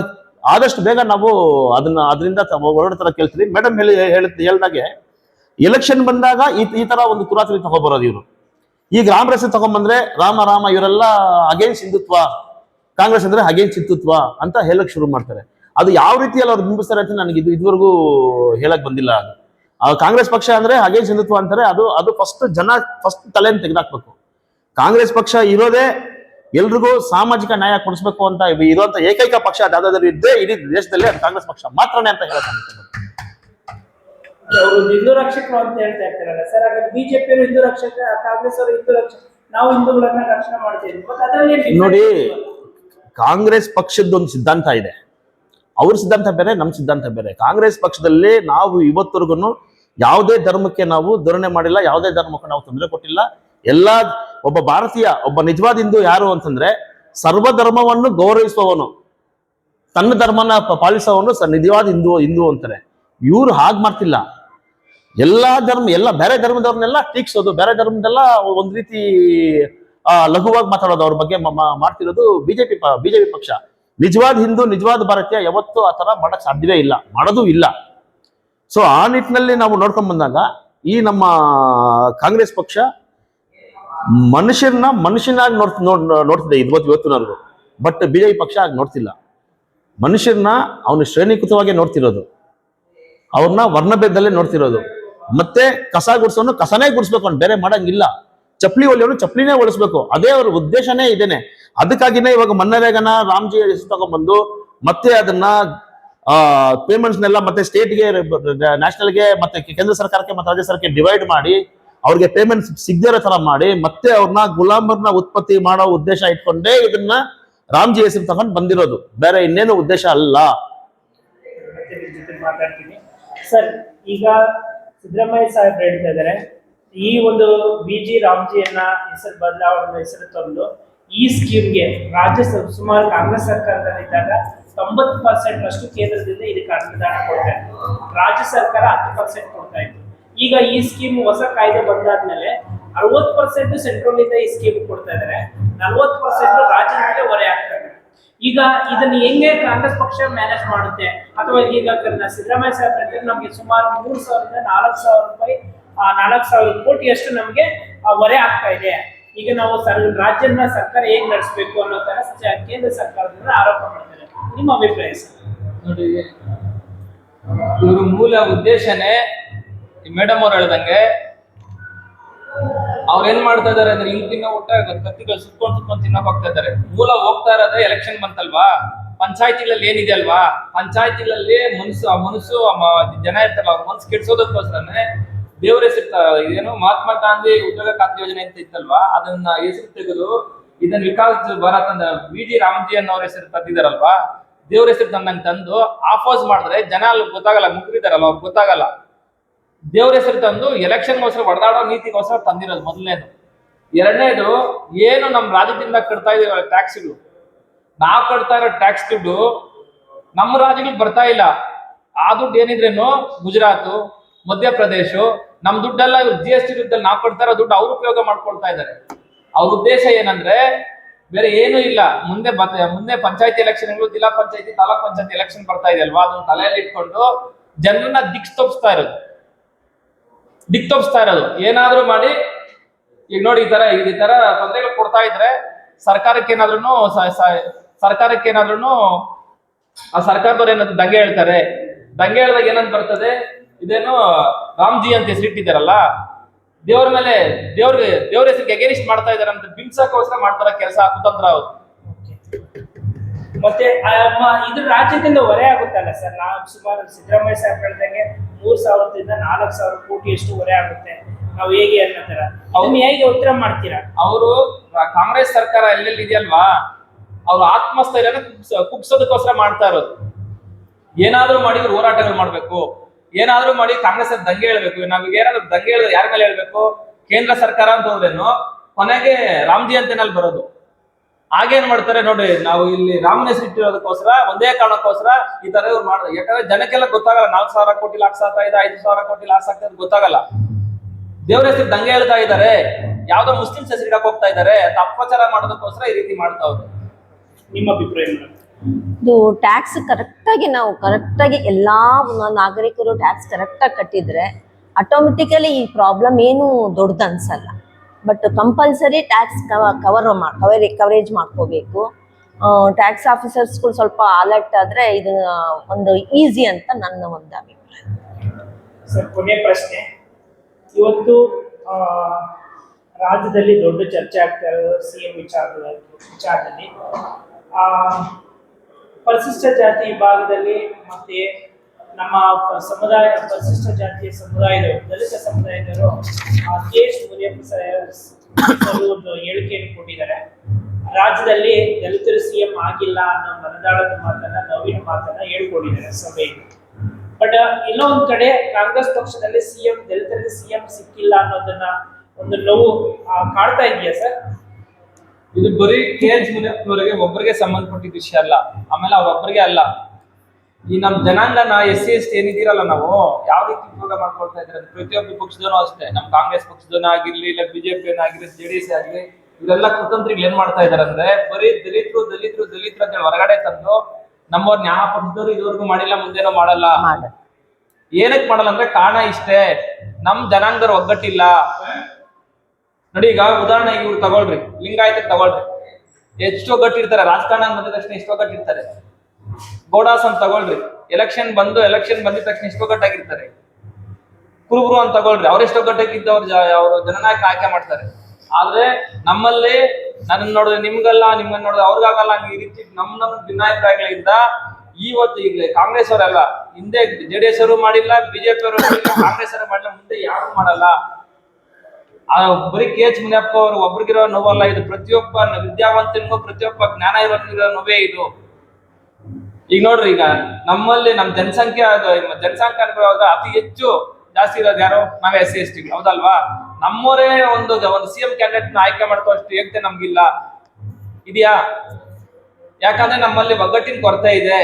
Speaker 2: ಆದಷ್ಟು ಬೇಗ ನಾವು ಅದನ್ನ, ಅದರಿಂದ ಹೊರಗಡೆ ತರ ಕೇಳ್ತೀವಿ ಮೇಡಮ್ ಹೇಳಿ ಹೇಳಿ, ಹೇಳ್ದಾಗೆ ಎಲೆಕ್ಷನ್ ಬಂದಾಗ ಈ ಈ ತರ ಒಂದು ತುರಾತುರಿ ತಗೊಬರೋದು ಇವರು. ಈ ಗ್ರಾಮ ರಸ್ತೆ ತಗೊಂಡ್ಬಂದ್ರೆ ರಾಮ ರಾಮ ಇವರೆಲ್ಲ ಅಗೇನ್ಸ್ಟ್ ಹಿಂದುತ್ವ, ಕಾಂಗ್ರೆಸ್ ಅಂದ್ರೆ ಅಗೇನ್ಸ್ಟ್ ಹಿಂದುತ್ವ ಅಂತ ಹೇಳಕ್ ಶುರು ಮಾಡ್ತಾರೆ. ಅದು ಯಾವ ರೀತಿಯಲ್ಲಿ ಅವ್ರು ಬಿಂಬಿಸ್ತಾರೆ ಅಂತ ನನಗೆ ಇದು ಇದುವರೆಗೂ ಹೇಳಕ್ ಬಂದಿಲ್ಲ ಅದು. ಕಾಂಗ್ರೆಸ್ ಪಕ್ಷ ಅಂದ್ರೆ ಅಗೇನ್ಸ್ಟ್ ಹಿಂದುತ್ವ ಅಂತಾರೆ, ಅದು ಅದು ಫಸ್ಟ್ ಜನ ಫಸ್ಟ್ ತಲೆಯನ್ನು ತೆಗೆದಾಕ್ಬೇಕು. ಕಾಂಗ್ರೆಸ್ ಪಕ್ಷ ಇರೋದೇ ಎಲ್ರಿಗೂ ಸಾಮಾಜಿಕ ನ್ಯಾಯ ಕೊಡಿಸ್ಬೇಕು ಅಂತ ಇರುವಂತ ಏಕೈಕ ಪಕ್ಷ ಅದಾದ್ರೂ ಇದ್ದೇ ಇಡೀ ದೇಶದಲ್ಲಿ ಕಾಂಗ್ರೆಸ್ ಪಕ್ಷ ಮಾತ್ರನೇ ಅಂತ ಹೇಳಕ್.
Speaker 1: ಅವರು ಹಿಂದೂ ರಕ್ಷಕರು ಅಂತ ಹೇಳ್ತಾ ಇರ್ತಾರಲ್ಲ ಸರ್ ಹಾಗಾದ್ರೆ ಬಿಜೆಪಿ ಅವರು ಹಿಂದೂ ರಕ್ಷಕ ಕಾಂಗ್ರೆಸ್ ಅವರು ಹಿಂದೂ ರಕ್ಷಕ ನಾವು ಹಿಂದೂಗಳನ್ನ ರಕ್ಷಣೆ ಮಾಡ್ತೀವಿ ಮತ್ತೆ ಅದರಲ್ಲಿ
Speaker 2: ನೋಡಿ ಕಾಂಗ್ರೆಸ್ ಪಕ್ಷದ ಒಂದು ಸಿದ್ಧಾಂತ ಇದೆ. ಅವ್ರ ಸಿದ್ಧಾಂತ ಬೇರೆ ನಮ್ಮ ಸಿದ್ಧಾಂತ ಬೇರೆ. ಕಾಂಗ್ರೆಸ್ ಪಕ್ಷದಲ್ಲಿ ನಾವು ಇವತ್ತರೆಗೂ ಯಾವುದೇ ಧರ್ಮಕ್ಕೆ ನಾವು ಧೋರಣೆ ಮಾಡಿಲ್ಲ ಯಾವುದೇ ಧರ್ಮಕ್ಕೆ ನಾವು ತೊಂದರೆ ಕೊಟ್ಟಿಲ್ಲ. ಎಲ್ಲ ಒಬ್ಬ ಭಾರತೀಯ ಒಬ್ಬ ನಿಜವಾದ ಹಿಂದೂ ಯಾರು ಅಂತಂದ್ರೆ ಸರ್ವ ಧರ್ಮವನ್ನು ಗೌರವಿಸುವವನು ತನ್ನ ಧರ್ಮನ ಪಾಲಿಸುವವನು ಸ ನಿಜವಾದ ಹಿಂದೂ ಹಿಂದೂ ಅಂತಾರೆ. ಇವ್ರು ಹಾಗೆ ಮಾಡ್ತಿಲ್ಲ. ಎಲ್ಲಾ ಧರ್ಮ, ಎಲ್ಲ ಬೇರೆ ಧರ್ಮದವ್ರನ್ನೆಲ್ಲ ಟೀಕ್ಸೋದು, ಬೇರೆ ಧರ್ಮದೆಲ್ಲ ಒಂದ್ ರೀತಿ ಲಘುವಾಗಿ ಮಾತಾಡೋದು ಅವ್ರ ಬಗ್ಗೆ ಮಾಡ್ತಿರೋದು ಬಿಜೆಪಿ ಬಿಜೆಪಿ ಪಕ್ಷ. ನಿಜವಾದ ಹಿಂದೂ, ನಿಜವಾದ ಭಾರತೀಯ ಯಾವತ್ತೂ ಆ ತರ ಮಾಡಕ್ ಸಾಧ್ಯವೇ ಇಲ್ಲ, ಮಾಡೋದು ಇಲ್ಲ. ಸೊ ಆ ನಿಟ್ಟಿನಲ್ಲಿ ನಾವು ನೋಡ್ಕೊಂಡ್ ಬಂದಾಗ ಈ ನಮ್ಮ ಕಾಂಗ್ರೆಸ್ ಪಕ್ಷ ಮನುಷ್ಯರನ್ನ ಮನುಷ್ಯನಾಗಿ ನೋಡ್ ನೋಡ್ತಿದೆ ಇವತ್ತು ಇವತ್ತಿನವರೆಗೂ. ಬಟ್ ಬಿಜೆಪಿ ಪಕ್ಷ ಆಗಿ ನೋಡ್ತಿಲ್ಲ. ಮನುಷ್ಯರನ್ನ ಅವನು ಶ್ರೇಣೀಕೃತವಾಗಿ ನೋಡ್ತಿರೋದು. ಅವ್ರನ್ನ ವರ್ಣಭೇದದಲ್ಲೇ ನೋಡ್ತಿರೋದು. ಮತ್ತೆ ಕಸ ಗುಡ್ಸೋನು ಕಸನೇ ಗುಡಿಸ್ಬೇಕು, ಅವ್ನು ಬೇರೆ ಮಾಡಂಗಿಲ್ಲ. ಚಪ್ಲಿ ಹೊಲಿಯೋನು ಚಪ್ಲಿನೇ ಹೊಲಿಸ್ಬೇಕು ಅದೇ ಅವ್ರ ಉದ್ದೇಶನೇ ಇದೇನೆ. ಅದಕ್ಕಾಗಿನೇ ಇವಾಗ ಮನ್ನರೇಗನ ರಾಮ್ಜಿ ಹೆಸರು ತಗೊಂಡ್ಬಂದು ಮತ್ತೆ ಅದನ್ನ ಪೇಮೆಂಟ್ಸ್ನೆಲ್ಲ ಮತ್ತೆ ಸ್ಟೇಟ್ಗೆ ನ್ಯಾಷನಲ್ಗೆ ಮತ್ತೆ ಕೇಂದ್ರ ಸರ್ಕಾರಕ್ಕೆ ಮತ್ತೆ ರಾಜ್ಯ ಸರ್ಕಾರಕ್ಕೆ ಡಿವೈಡ್ ಮಾಡಿ ಅವ್ರಿಗೆ ಪೇಮೆಂಟ್ ಸಿಗದೇ ತರ ಮಾಡಿ ಮತ್ತೆ ಅವ್ರನ್ನ ಗುಲಾಮರ್ನ ಉತ್ಪತ್ತಿ ಮಾಡೋ ಉದ್ದೇಶ ಇಟ್ಕೊಂಡೇ ಇದನ್ನ ರಾಮ್ಜಿ ಹೆಸರು ತಗೊಂಡ್ ಬಂದಿರೋದು. ಬೇರೆ ಇನ್ನೇನು ಉದ್ದೇಶ ಅಲ್ಲ.
Speaker 1: ಸರ್, ಈಗ ಸಿದ್ದರಾಮಯ್ಯ ಸಾಹೇಬ್ರು ಹೇಳ್ತಾ ಇದ್ದಾರೆ, ಈ ಒಂದು ಬಿ ಜಿ ರಾಮ್ಜಿಯನ್ನ ಹೆಸರು ಬದಲಾವಣೆ ಹೆಸರು ತಂದು ಈ ಸ್ಕೀಮ್ಗೆ ರಾಜ್ಯ ಸುಮಾರು ಕಾಂಗ್ರೆಸ್ ಸರ್ಕಾರದಲ್ಲಿದ್ದಾಗ ತೊಂಬತ್ತು ಪರ್ಸೆಂಟ್ ಅಷ್ಟು ಕೇಂದ್ರದಿಂದ ಇದಕ್ಕೆ ಅನುದಾನ ಕೊಡ್ತಾ ಇತ್ತು. ರಾಜ್ಯ ಸರ್ಕಾರ ಹತ್ತು ಪರ್ಸೆಂಟ್ ಕೊಡ್ತಾ ಇತ್ತು. ಈಗ ಈ ಸ್ಕೀಮ್ ಹೊಸ ಕಾಯ್ದೆ ಬಂದಾದ್ಮೇಲೆ ಅರವತ್ತು ಪರ್ಸೆಂಟ್ ಸೆಂಟ್ರಲ್ ಇಂದ ಈ ಸ್ಕೀಮ್ ಕೊಡ್ತಾ ಇದ್ದಾರೆ. ನಲವತ್ತು ಪರ್ಸೆಂಟ್ ರಾಜ್ಯದಿಂದ ಹೊರೆ ಆಗ್ತಾ ಈಗ ಇದನ್ನ ಹೆಂಗೆ ಕಾಂಗ್ರೆಸ್ ಪಕ್ಷ ಮ್ಯಾನೇಜ್ ಮಾಡುತ್ತೆ? ಅಥವಾ ಈಗ ಸಿದ್ದರಾಮಯ್ಯ ಅಂದ್ರೆ ನಮ್ಗೆ ಸುಮಾರು ಮೂರು ಸಾವಿರದಿಂದ ನಾಲ್ಕು ಸಾವಿರ ರೂಪಾಯಿ ನಾಲ್ಕು ಸಾವಿರ ಕೋಟಿಯಷ್ಟು ನಮ್ಗೆ ಹೊರೆ ಆಗ್ತಾ ಇದೆ. ಈಗ ನಾವು ಸರ್ ರಾಜ್ಯನ ಸರ್ಕಾರ ಹೇಗ್ ನಡೆಸಬೇಕು ಅನ್ನೋ ತರ ಕೇಂದ್ರ ಸರ್ಕಾರದಿಂದ ಆರೋಪ ಮಾಡ್ತಾರೆ. ನಿಮ್ಮ ಅಭಿಪ್ರಾಯ ಸರ್?
Speaker 3: ನೋಡಿ, ಇವರು ಮೂಲ ಉದ್ದೇಶನೇ ಮೇಡಮ್ ಅವ್ರು ಹೇಳ್ದಂಗೆ ಅವ್ರು ಏನ್ ಮಾಡ್ತಾ ಇದಾರೆ ಅಂದ್ರೆ ಹಿಂಗ್ ತಿನ್ನೋ ಊಟ ಕತ್ತಿಗಳು ಸುತ್ಕೊಂಡ್ ಸುತ್ಕೊಂಡ್ ತಿನ್ನಕ್ ಹೋಗ್ತಾ ಇದಾರೆ. ಮೂಲ ಹೋಗ್ತಾ ಇರೋದೇ ಎಲೆಕ್ಷನ್ ಬಂತಲ್ವಾ? ಪಂಚಾಯತಿಗಳಲ್ಲಿ ಏನಿದೆ ಅಲ್ವಾ? ಪಂಚಾಯತಿಗಳಲ್ಲಿ ಮನಸ್ಸು, ಆ ಮನಸ್ಸು ಜನ ಇರ್ತಾರಲ್ಲ ಅವ್ರ ಮನಸ್ಸು ಕೆಡ್ಸೋದಕ್ಕೋಸ್ಕರನೇ ದೇವ್ರ ಹೆಸರು ಏನು ಮಹಾತ್ಮ ಗಾಂಧಿ ಉದ್ಯೋಗ ಖಾತ್ರಿ ಯೋಜನೆ ಅಂತ ಇತ್ತಲ್ವಾ? ಅದನ್ನ ಹೆಸರು ತೆಗೆದು ಇದನ್ನ ವಿಕಾಸ್ ಭಾರತ್ ಅಂತ ಬಿ ಜಿ ರಾಮಜಿ ಅನ್ನೋರ ಹೆಸರು ತಂದಿದಾರಲ್ವಾ ದೇವ್ರ ಹೆಸರು ತಂದಂಗೆ ತಂದು ಆಫೋಸ್ ಮಾಡಿದ್ರೆ ಜನ ಅಲ್ಲಿ ಗೊತ್ತಾಗಲ್ಲ ಮುಗ್ರಿದಾರಲ್ಲ ಅವ್ರು ಗೊತ್ತಾಗಲ್ಲ. ದೇವ್ರ ಹೆಸರು ತಂದು ಎಲೆಕ್ಷನ್ಗೋಸ್ಕರ ಹೊಡೆದಾಡೋ ನೀತಿಗೋಸ್ಕರ ತಂದಿರೋದು ಮೊದಲನೇದು. ಎರಡನೇದು, ಏನು ನಮ್ಮ ರಾಜ್ಯದಿಂದ ಕಟ್ತಾ ಇದೀವಿ ಟ್ಯಾಕ್ಸ್ಗಳು ನಾವು ಕಟ್ತಾ ಇರೋ ಟ್ಯಾಕ್ಸ್ ದುಡ್ಡು ನಮ್ಮ ರಾಜ್ಯಗಳಿಗೆ ಬರ್ತಾ ಇಲ್ಲ. ಆ ದುಡ್ಡು ಏನಿದ್ರೇನು? ಗುಜರಾತ್, ಮಧ್ಯಪ್ರದೇಶ ನಮ್ಮ ದುಡ್ಡೆಲ್ಲ ಜಿ ಎಸ್ ಟಿ ದುಡ್ಡಲ್ಲಿ ನಾವು ಕೊಡ್ತಾ ಇರೋ ದುಡ್ಡು ಅವರು ಉಪಯೋಗ ಮಾಡ್ಕೊಳ್ತಾ ಇದ್ದಾರೆ. ಅವ್ರ ಉದ್ದೇಶ ಏನಂದ್ರೆ, ಬೇರೆ ಏನೂ ಇಲ್ಲ. ಮುಂದೆ ಮುಂದೆ ಪಂಚಾಯತಿ ಎಲೆಕ್ಷನ್ಗಳು ಜಿಲ್ಲಾ ಪಂಚಾಯತಿ, ತಾಲೂಕ್ ಪಂಚಾಯತಿ ಎಲೆಕ್ಷನ್ ಬರ್ತಾ ಇದೆ ಅಲ್ವಾ? ಅದನ್ನ ತಲೆಯಲ್ಲಿ ಇಟ್ಕೊಂಡು ಜನರನ್ನ ದಿಕ್ಸ್ ತಪ್ಪಿಸ್ತಾ ಇರೋದು. ದಿಕ್ ತಪ್ಪಿಸ್ತಾ ಇರೋದು. ಏನಾದ್ರೂ ಮಾಡಿ, ಈಗ ನೋಡಿ ಈ ತರ ಈ ತರ ತೊಂದರೆಗಳು ಕೊಡ್ತಾ ಇದ್ರೆ ಸರ್ಕಾರಕ್ಕೆ ಏನಾದ್ರೂ ಸರ್ಕಾರಕ್ಕೆ ಆ ಸರ್ಕಾರದವ್ರು ಏನಂತ ದಂಗೆ ಹೇಳ್ತಾರೆ. ದಂಗೆ ಹೇಳಿದಾಗ ಏನಂತ ಬರ್ತದೆ? ಇದೇನು ರಾಮ್ಜಿ ಅಂತ ಹೆಸರಿಟ್ಟಿದ್ದಾರಲ್ಲ ದೇವ್ರ ಮೇಲೆ ದೇವ್ರಿಗೆ, ದೇವ್ರ ಹೆಸರಿಗೆ ಅಗೇನಿಸ್ಟ್ ಮಾಡ್ತಾ ಇದಾರೆ ಅಂತ ಬಿಂಸಕ್ಕೋಸ್ಕರ ಮಾಡ್ತಾರ ಕೆಲಸ, ಕುತಂತ್ರ ಅವ್ರು.
Speaker 1: ಮತ್ತೆ ಇದು ರಾಜ್ಯದಿಂದ ಹೊರೆ ಆಗುತ್ತಲ್ಲ ಸರ್? ನಾವು ಸುಮಾರು ಸಿದ್ದರಾಮಯ್ಯ ಸಾಹೇಬ್ ಹೇಳ್ದಂಗೆ ಮೂರ್ ಸಾವಿರದಿಂದ ನಾಲ್ಕ್ ಸಾವಿರ ಕೋಟಿಯಷ್ಟು ಹೊರೆ ಆಗುತ್ತೆ. ನಾವು ಹೇಗೆ ಅನ್ನೋ ತರ. ಹೇಗೆ ಉತ್ತರ ಮಾಡ್ತೀರಾ?
Speaker 3: ಅವರು ಕಾಂಗ್ರೆಸ್ ಸರ್ಕಾರ ಎಲ್ಲೆಲ್ಲಿ ಇದೆಯಲ್ವಾ? ಅವ್ರ ಆತ್ಮಸ್ಥೈರ್ಯನ ಕುಗ್ಸ- ಕುಗ್ಸೋದಕ್ಕೋಸ್ಕರ ಮಾಡ್ತಾ ಇರೋದು. ಏನಾದ್ರೂ ಮಾಡಿ ಹೋರಾಟಗಳು ಮಾಡ್ಬೇಕು. ಏನಾದ್ರೂ ಮಾಡಿ ಕಾಂಗ್ರೆಸ್ ದಂಗೆ ಹೇಳ್ಬೇಕು. ನಮ್ಗೆ ಏನಾದ್ರೂ ದಂಗೆ ಹೇಳಿದ್ರೆ ಯಾರ ಮೇಲೆ ಹೇಳ್ಬೇಕು? ಕೇಂದ್ರ ಸರ್ಕಾರ ಅಂತ ಹೋದ್ರೇನು? ಕೊನೆಗೆ ರಾಮ್ಜಿ ಅಂತೇನಲ್ಲಿ ಬರೋದು. ಆಗೇನ್ ಮಾಡ್ತಾರೆ ನೋಡಿ ನಾವು ಇಲ್ಲಿ ರಾಮನ ಹೆಸರು ಇಟ್ಟಿರೋದಕ್ಕೋಸ್ಕರ ಒಂದೇ ಕಾರಣಕ್ಕೋಸ್ಕರ ಈ ತರ ಇವ್ರು ಮಾಡ್ತಾರೆ. ಯಾಕಂದ್ರೆ ಜನಕ್ಕೆಲ್ಲ ಗೊತ್ತಾಗಲ್ಲ ನಾಲ್ಕು ಸಾವಿರ ಕೋಟಿ ಲಾಕ್ಸ್ ಆಗ್ತಾ ಇದೆ ಐದು ಸಾವಿರ ಕೋಟಿ ಲಾಕ್ಸ್ ಆಗ್ತಾ ಇದೆ ಗೊತ್ತಾಗಲ್ಲ. ದೇವ್ರ ಹೆಸರು ದಂಗೆ ಹೇಳ್ತಾ ಇದ್ದಾರೆ. ಯಾವ್ದೋ ಮುಸ್ಲಿಂ ಹೆಸರು ಇಡಕ್ ಹೋಗ್ತಾ ಇದ್ದಾರೆ ಅಂತ ಅಪಪ್ರಚಾರ ಮಾಡೋದಕ್ಕೋಸ್ಕರ ಈ ರೀತಿ ಮಾಡ್ತಾ ಅವ್ರು
Speaker 1: ನಿಮ್ಮ ಅಭಿಪ್ರಾಯ
Speaker 4: ಇದು ಟ್ಯಾಕ್ಸ್ ಕರೆಕ್ಟಾಗಿ ನಾವು ಕರೆಕ್ಟಾಗಿ ಎಲ್ಲ ನಾಗರಿಕರು ಟ್ಯಾಕ್ಸ್ ಕರೆಕ್ಟಾಗಿ ಕಟ್ಟಿದ್ರೆ ಆಟೋಮೆಟಿಕಲಿ ಈ ಪ್ರಾಬ್ಲಮ್ ಏನು ದೊಡ್ಡದು ಅನ್ಸಲ್ಲ. But compulsory tax cover cover coverage ಮಾಡ್ಕೋಬೇಕು. ಟ್ಯಾಕ್ಸ್ ಆಫೀಸರ್ಸ್ಗಳು ಸ್ವಲ್ಪ ಅಲರ್ಟ್ ಆದರೆ ಇದು ಒಂದು ಈಸಿ ಅಂತ ನನ್ನ ಒಂದು ಅಭಿಪ್ರಾಯ.
Speaker 1: ಸರ್ ಕೊನೆ ಪ್ರಶ್ನೆ. ಇವತ್ತು ರಾಜ್ಯದಲ್ಲಿ ದೊಡ್ಡ ಚರ್ಚೆ ಆಗ್ತಾ ಇರೋದು ಸಿ ಎಂ ವಿಚಾರದ ವಿಚಾರದಲ್ಲಿ. ಪರಿಶಿಷ್ಟ ಜಾತಿ ವಿಭಾಗದಲ್ಲಿ ಮತ್ತೆ ನಮ್ಮ ಸಮುದಾಯ ಪರಿಶಿಷ್ಟ ಜಾತಿಯ ಸಮುದಾಯದವರು, ದಲಿತ ಸಮುದಾಯದವರು ಕೆ ಎಸ್ ಒಂದು ಹೇಳಿಕೆಯನ್ನು ಕೊಟ್ಟಿದ್ದಾರೆ. ರಾಜ್ಯದಲ್ಲಿ ದಲಿತರು ಸಿ ಎಂ ಆಗಿಲ್ಲ ಅನ್ನೋ ಮನದಾಳದ ಮಾತನ್ನ, ನೋವಿನ ಮಾತನ್ನ ಹೇಳ್ಕೊಂಡಿದ್ದಾರೆ ಸಭೆಯಲ್ಲಿ. ಬಟ್ ಇನ್ನೊಂದ್ ಕಡೆ ಕಾಂಗ್ರೆಸ್ ಪಕ್ಷದಲ್ಲಿ ಸಿಎಂ ದಲಿತರಿಗೆ ಸಿಎಂ ಸಿಕ್ಕಿಲ್ಲ ಅನ್ನೋದನ್ನ ಒಂದು ನೋವು ಕಾಡ್ತಾ ಇದೆಯಾ ಸರ್?
Speaker 3: ಇದು ಬರೀ ಕೆ ಎಚ್ ಮುನಿಯಪ್ಪನವರಿಗೆ ಒಬ್ಬರಿಗೆ ಸಂಬಂಧಪಟ್ಟಿದ್ದ ವಿಷಯ ಅಲ್ಲ. ಆಮೇಲೆ ಅವ್ರೊಬ್ಬರಿಗೆ ಅಲ್ಲ. ಈ ನಮ್ ಜನಾಂಗನ ಎಸ್ ಸಿ ಎಸ್ ಟಿ ಏನಿದ್ದೀರಲ್ಲ ನಾವು ಯಾವ ರೀತಿ ಉಪಯೋಗ ಮಾಡ್ಕೊಳ್ತಾ ಇದ್ರೆ ಪ್ರತಿಯೊಬ್ಬ ಪಕ್ಷದವನು ಅಷ್ಟೇ. ನಮ್ ಕಾಂಗ್ರೆಸ್ ಪಕ್ಷದವನ ಆಗಿರ್ಲಿ ಇಲ್ಲ ಬಿಜೆಪಿ ಆಗಿರ್ಲಿ ಜೆ ಡಿ ಎಸ್ ಆಗಲಿ ಇವರೆಲ್ಲ ಕುತಂತ್ರಿಗಳು ಏನ್ ಮಾಡ್ತಾ ಇದಾರೆ ಅಂದ್ರೆ ಬರೀ ದಲಿತರು ದಲಿತರು ದಲಿತರು ಅಂತ ಹೇಳಿ ಹೊರಗಡೆ ತಂದು ನಮ್ಮವ್ರನ್ನ ಯಾವ ಪಕ್ಷದವ್ರು ಇದುವರೆಗೂ ಮಾಡಿಲ್ಲ ಮುಂದೇನೋ ಮಾಡಲ್ಲ.
Speaker 4: ಮಾಡು
Speaker 3: ಏನಕ್ ಮಾಡಲ್ಲ ಅಂದ್ರೆ ಕಾರಣ ಇಷ್ಟೇ. ನಮ್ ಜನಾಂಗದವ್ರು ಒಗ್ಗಟ್ಟಿಲ್ಲ. ನೋಡಿ ಈಗ ಉದಾಹರಣೆ ಇವ್ರು ತಗೊಳ್ರಿ ಲಿಂಗಾಯತ ತಗೊಳ್ರಿ. ಎಷ್ಟು ಒಗ್ಗಟ್ಟಿರ್ತಾರೆ ರಾಜಕಾರಣ ಬಂದ ತಕ್ಷಣ ಎಷ್ಟು ಒಗ್ಗಟ್ಟಿರ್ತಾರೆ ಗೌಡಾಸ್ ಅಂತ ತಗೊಳ್ರಿ. ಎಲೆಕ್ಷನ್ ಬಂದು ಎಲೆಕ್ಷನ್ ಬಂದಿದ ತಕ್ಷಣ ಎಷ್ಟೋ ಒಗ್ಗಟ್ಟಾಗಿರ್ತಾರೆ ಕುರುಬರು ಅಂತ ತಗೊಳ್ರಿ. ಅವ್ರು ಎಷ್ಟು ಅವ್ರ ಅವರು ಜನನಾಯಕ ಆಯ್ಕೆ ಮಾಡ್ತಾರೆ. ಆದ್ರೆ ನಮ್ಮಲ್ಲಿ ನನ್ನ ನೋಡಿದ್ರೆ ನಿಮ್ಗಲ್ಲ ನಿಮ್ಮನ್ನ ನೋಡಿದ್ರೆ ಅವ್ರಿಗಾಗಲ್ಲ ಈ ರೀತಿ ನಮ್ ನಮ್ ಭಿನ್ನಾಭಿಪ್ರಾಯಗಳಿಂದ ಇವತ್ತು ಈಗ ಕಾಂಗ್ರೆಸ್ ಅವರೆಲ್ಲ, ಹಿಂದೆ ಜೆ ಡಿ ಎಸ್ ಅವರು ಮಾಡಿಲ್ಲ, ಬಿಜೆಪಿ ಅವರು ಕಾಂಗ್ರೆಸ್ ಅವರು ಮಾಡಿಲ್ಲ ಮುಂದೆ ಯಾರು ಮಾಡಲ್ಲ. ಆ ಬರೀ ಕೆ ಎಚ್ ಮುನಿಯಪ್ಪ ಅವರು ಒಬ್ರಿಗಿರೋ ನೋವಲ್ಲ, ಇದು ಪ್ರತಿಯೊಬ್ಬ ವಿದ್ಯಾವಂತನಿಗೂ ಪ್ರತಿಯೊಬ್ಬ ಜ್ಞಾನ ಇರೋ ನೋವೇ ಇದು. ಈಗ ನೋಡ್ರಿ, ಈಗ ನಮ್ಮಲ್ಲಿ ನಮ್ ಜನಸಂಖ್ಯೆ ಅದು ಜನಸಂಖ್ಯೆ ಅನ್ಕೊಳ್ಳುವಾಗ ಅತಿ ಹೆಚ್ಚು ಜಾಸ್ತಿ ಇರೋದು ಯಾರು? ನಾವೇ ಎಸ್ ಸಿ, ಎಸ್ ಟಿ ಹೌದಲ್ವಾ? ನಮ್ಮವರೇ ಒಂದು ಒಂದು ಸಿ ಎಂ ಕ್ಯಾಂಡಿಡೇಟ್ನ ಆಯ್ಕೆ ಮಾಡ್ಕೋ ಅಷ್ಟು ಯೋಗ್ಯತೆ ನಮ್ಗಿಲ್ಲ. ಇದೆಯಾ? ಯಾಕಂದ್ರೆ ನಮ್ಮಲ್ಲಿ ಒಗ್ಗಟ್ಟಿನ ಕೊರತೆ ಇದೆ.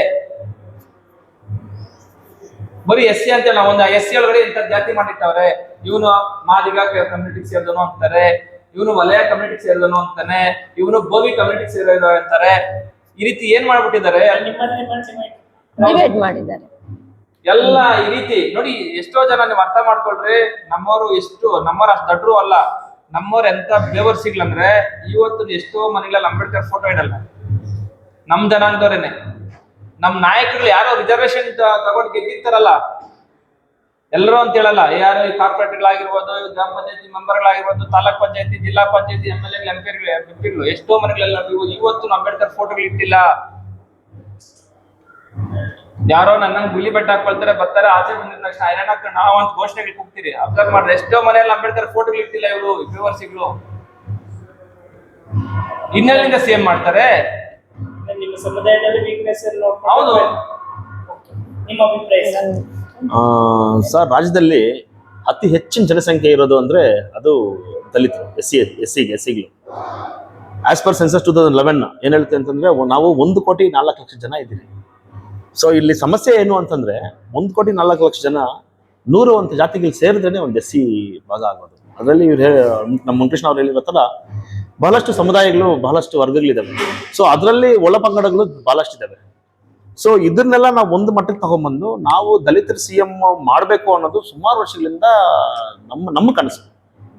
Speaker 3: ಬರೀ ಎಸ್ ಸಿ ಅಂತ ನಾವು ಒಂದು ಎಸ್ ಸಿ ಒಳಗಡೆ ಇಂಥ ಜಾತಿ ಮಾಡಿಟ್ಟವ್ರೆ. ಇವನು ಮಾದಿಗ ಕಮ್ಯುನಿಟಿಗೆ ಸೇರಿದನು ಅಂತಾರೆ. ಇವನು ವಲಯ ಕಮ್ಯುನಿಟಿಗೆ ಸೇರಿದನು ಅಂತಾನೆ. ಇವನು ಬೋವಿ ಕಮ್ಯುನಿಟಿಗೆ ಸೇರಿದ ಅಂತಾರೆ. ಈ ರೀತಿ ಏನ್ ಮಾಡ್ಬಿಟ್ಟಿದ್ದಾರೆ?
Speaker 4: ಡಿವೈಡ್ ಮಾಡಿದ್ದಾರೆ.
Speaker 3: ಎಲ್ಲ ಈ ರೀತಿ ನೋಡಿ ಎಷ್ಟೋ ಜನ ನೀವು ಅರ್ಥ ಮಾಡ್ಕೊಳ್ರಿ ನಮ್ಮವರು ಎಷ್ಟು ನಮ್ಮವ್ರು ಅಷ್ಟು ದಡ್ರು ಅಲ್ಲ. ನಮ್ಮವ್ರ ಎಂತ ಬೇವರ್ಸಿಗ್ಲಂದ್ರೆ ಇವತ್ತು ಎಷ್ಟೋ ಮನೆಗಳಲ್ಲಿ ಅಂಬೇಡ್ಕರ್ ಫೋಟೋ ಇಡಲ್ಲ. ನಮ್ ಜನಾಂಗದವ್ರೇನೆ. ನಮ್ ನಾಯಕರು ಯಾರೋ ರಿಸರ್ವೇಶನ್ ತಗೊಂಡ್ ಗೆದ್ದಿರ್ತಾರಲ್ಲ ಎಲ್ಲರೂ ಅಂತ ಹೇಳಲ್ಲ ಯಾರು ಈ ಕಾರ್ಪೊರೇಟ್ಗಳಾಗಿರ್ಬೋದು ಗ್ರಾಮ ಪಂಚಾಯತಿ ಮೆಂಬರ್ಗಳಾಗಿರ್ಬೋದು taluk panchayati zilla panchayati M L A ಎಂಪಿಗಳು ಎಷ್ಟೋ ಮನೆಗಳೆಲ್ಲ ನೀವು ಇವತ್ತು ಅಂಬೇಡ್ಕರ್ ಫೋಟೋಗಳು ಇಟ್ಟಿಲ್ಲ. ಯಾರೋ ನನ್ನ ಗುಲಿ ಬೆಟ್ಟ ಹಾಕೊಳ್ತಾರೆ ಬರ್ತಾರೆ ಆಚೆ ಬಂದಿದ ತಕ್ಷಣ ಐರನ್ ಹಾಕೊಂಡು ನಾವು ಅಂತ ಘೋಷಣೆಗಳು ಕೂಗ್ತೀರಿ ಅಬ್ಸರ್ವ್ ಮಾಡಿದ್ರೆ ಎಷ್ಟೋ ಮನೆಯಲ್ಲಿ ಅಂಬೇಡ್ಕರ್ ಫೋಟೋ ಇಟ್ಟಿಲ್ಲ ಇವರು ವ್ಯೂವರ್ಸಿಗಳು ಇನ್ನೆಲ್ಲಿಂದ ಸೇಮ್ ಮಾಡ್ತಾರೆ.
Speaker 1: ನಿಮ್ಮ ಸಮುದಾಯದಲ್ಲಿ ವೀಕ್ನೆಸ್ ಅನ್ನು
Speaker 3: ಹೌದು.
Speaker 1: ನಿಮ್ಮ ಅಭಿಪ್ರಾಯ ಸರ್,
Speaker 2: ರಾಜ್ಯದಲ್ಲಿ ಅತಿ ಹೆಚ್ಚಿನ ಜನಸಂಖ್ಯೆ ಇರೋದು ಅಂದ್ರೆ ಅದು ದಲಿತ ಎಸ್ ಸಿ ಎಸ್ ಸಿಗೆ S ಸಿಗಳು as per census two thousand eleven ಏನ್ ಹೇಳುತ್ತೆ ಅಂತಂದ್ರೆ ನಾವು ಒಂದು ಕೋಟಿ ನಾಲ್ಕು ಲಕ್ಷ ಜನ ಇದ್ದೀವಿ ಸೊ ಇಲ್ಲಿ ಸಮಸ್ಯೆ ಏನು ಅಂತಂದ್ರೆ, ಒಂದು ಕೋಟಿ ನಾಲ್ಕು ಲಕ್ಷ ಜನ ನೂರು ಒಂದು ಜಾತಿಗಳು ಸೇರಿದ್ರೇನೆ ಒಂದು ಎಸ್ ಸಿ ಭಾಗ ಆಗೋದು. ಅದರಲ್ಲಿ ಇವ್ರು ನಮ್ಮ ಮುನ್ಕೃಷ್ಣ ಅವ್ರು ಹೇಳಿರೋ ಥರ ಬಹಳಷ್ಟು ಸಮುದಾಯಗಳು, ಬಹಳಷ್ಟು ವರ್ಗಗಳಿದ್ದಾವೆ. ಸೊ ಅದರಲ್ಲಿ ಒಳಪಂಗಡಗಳು ಬಹಳಷ್ಟು ಇದಾವೆ ಸೊ ಇದನ್ನೆಲ್ಲ ನಾವು ಒಂದು ಮಟ್ಟಕ್ಕೆ ತಗೊಂಡ್ಬಂದು ನಾವು ದಲಿತರ ಸಿ ಎಂ ಮಾಡಬೇಕು ಅನ್ನೋದು ಸುಮಾರು ವರ್ಷಗಳಿಂದ ನಮ್ಮ ನಮ್ಮ ಕನಸು,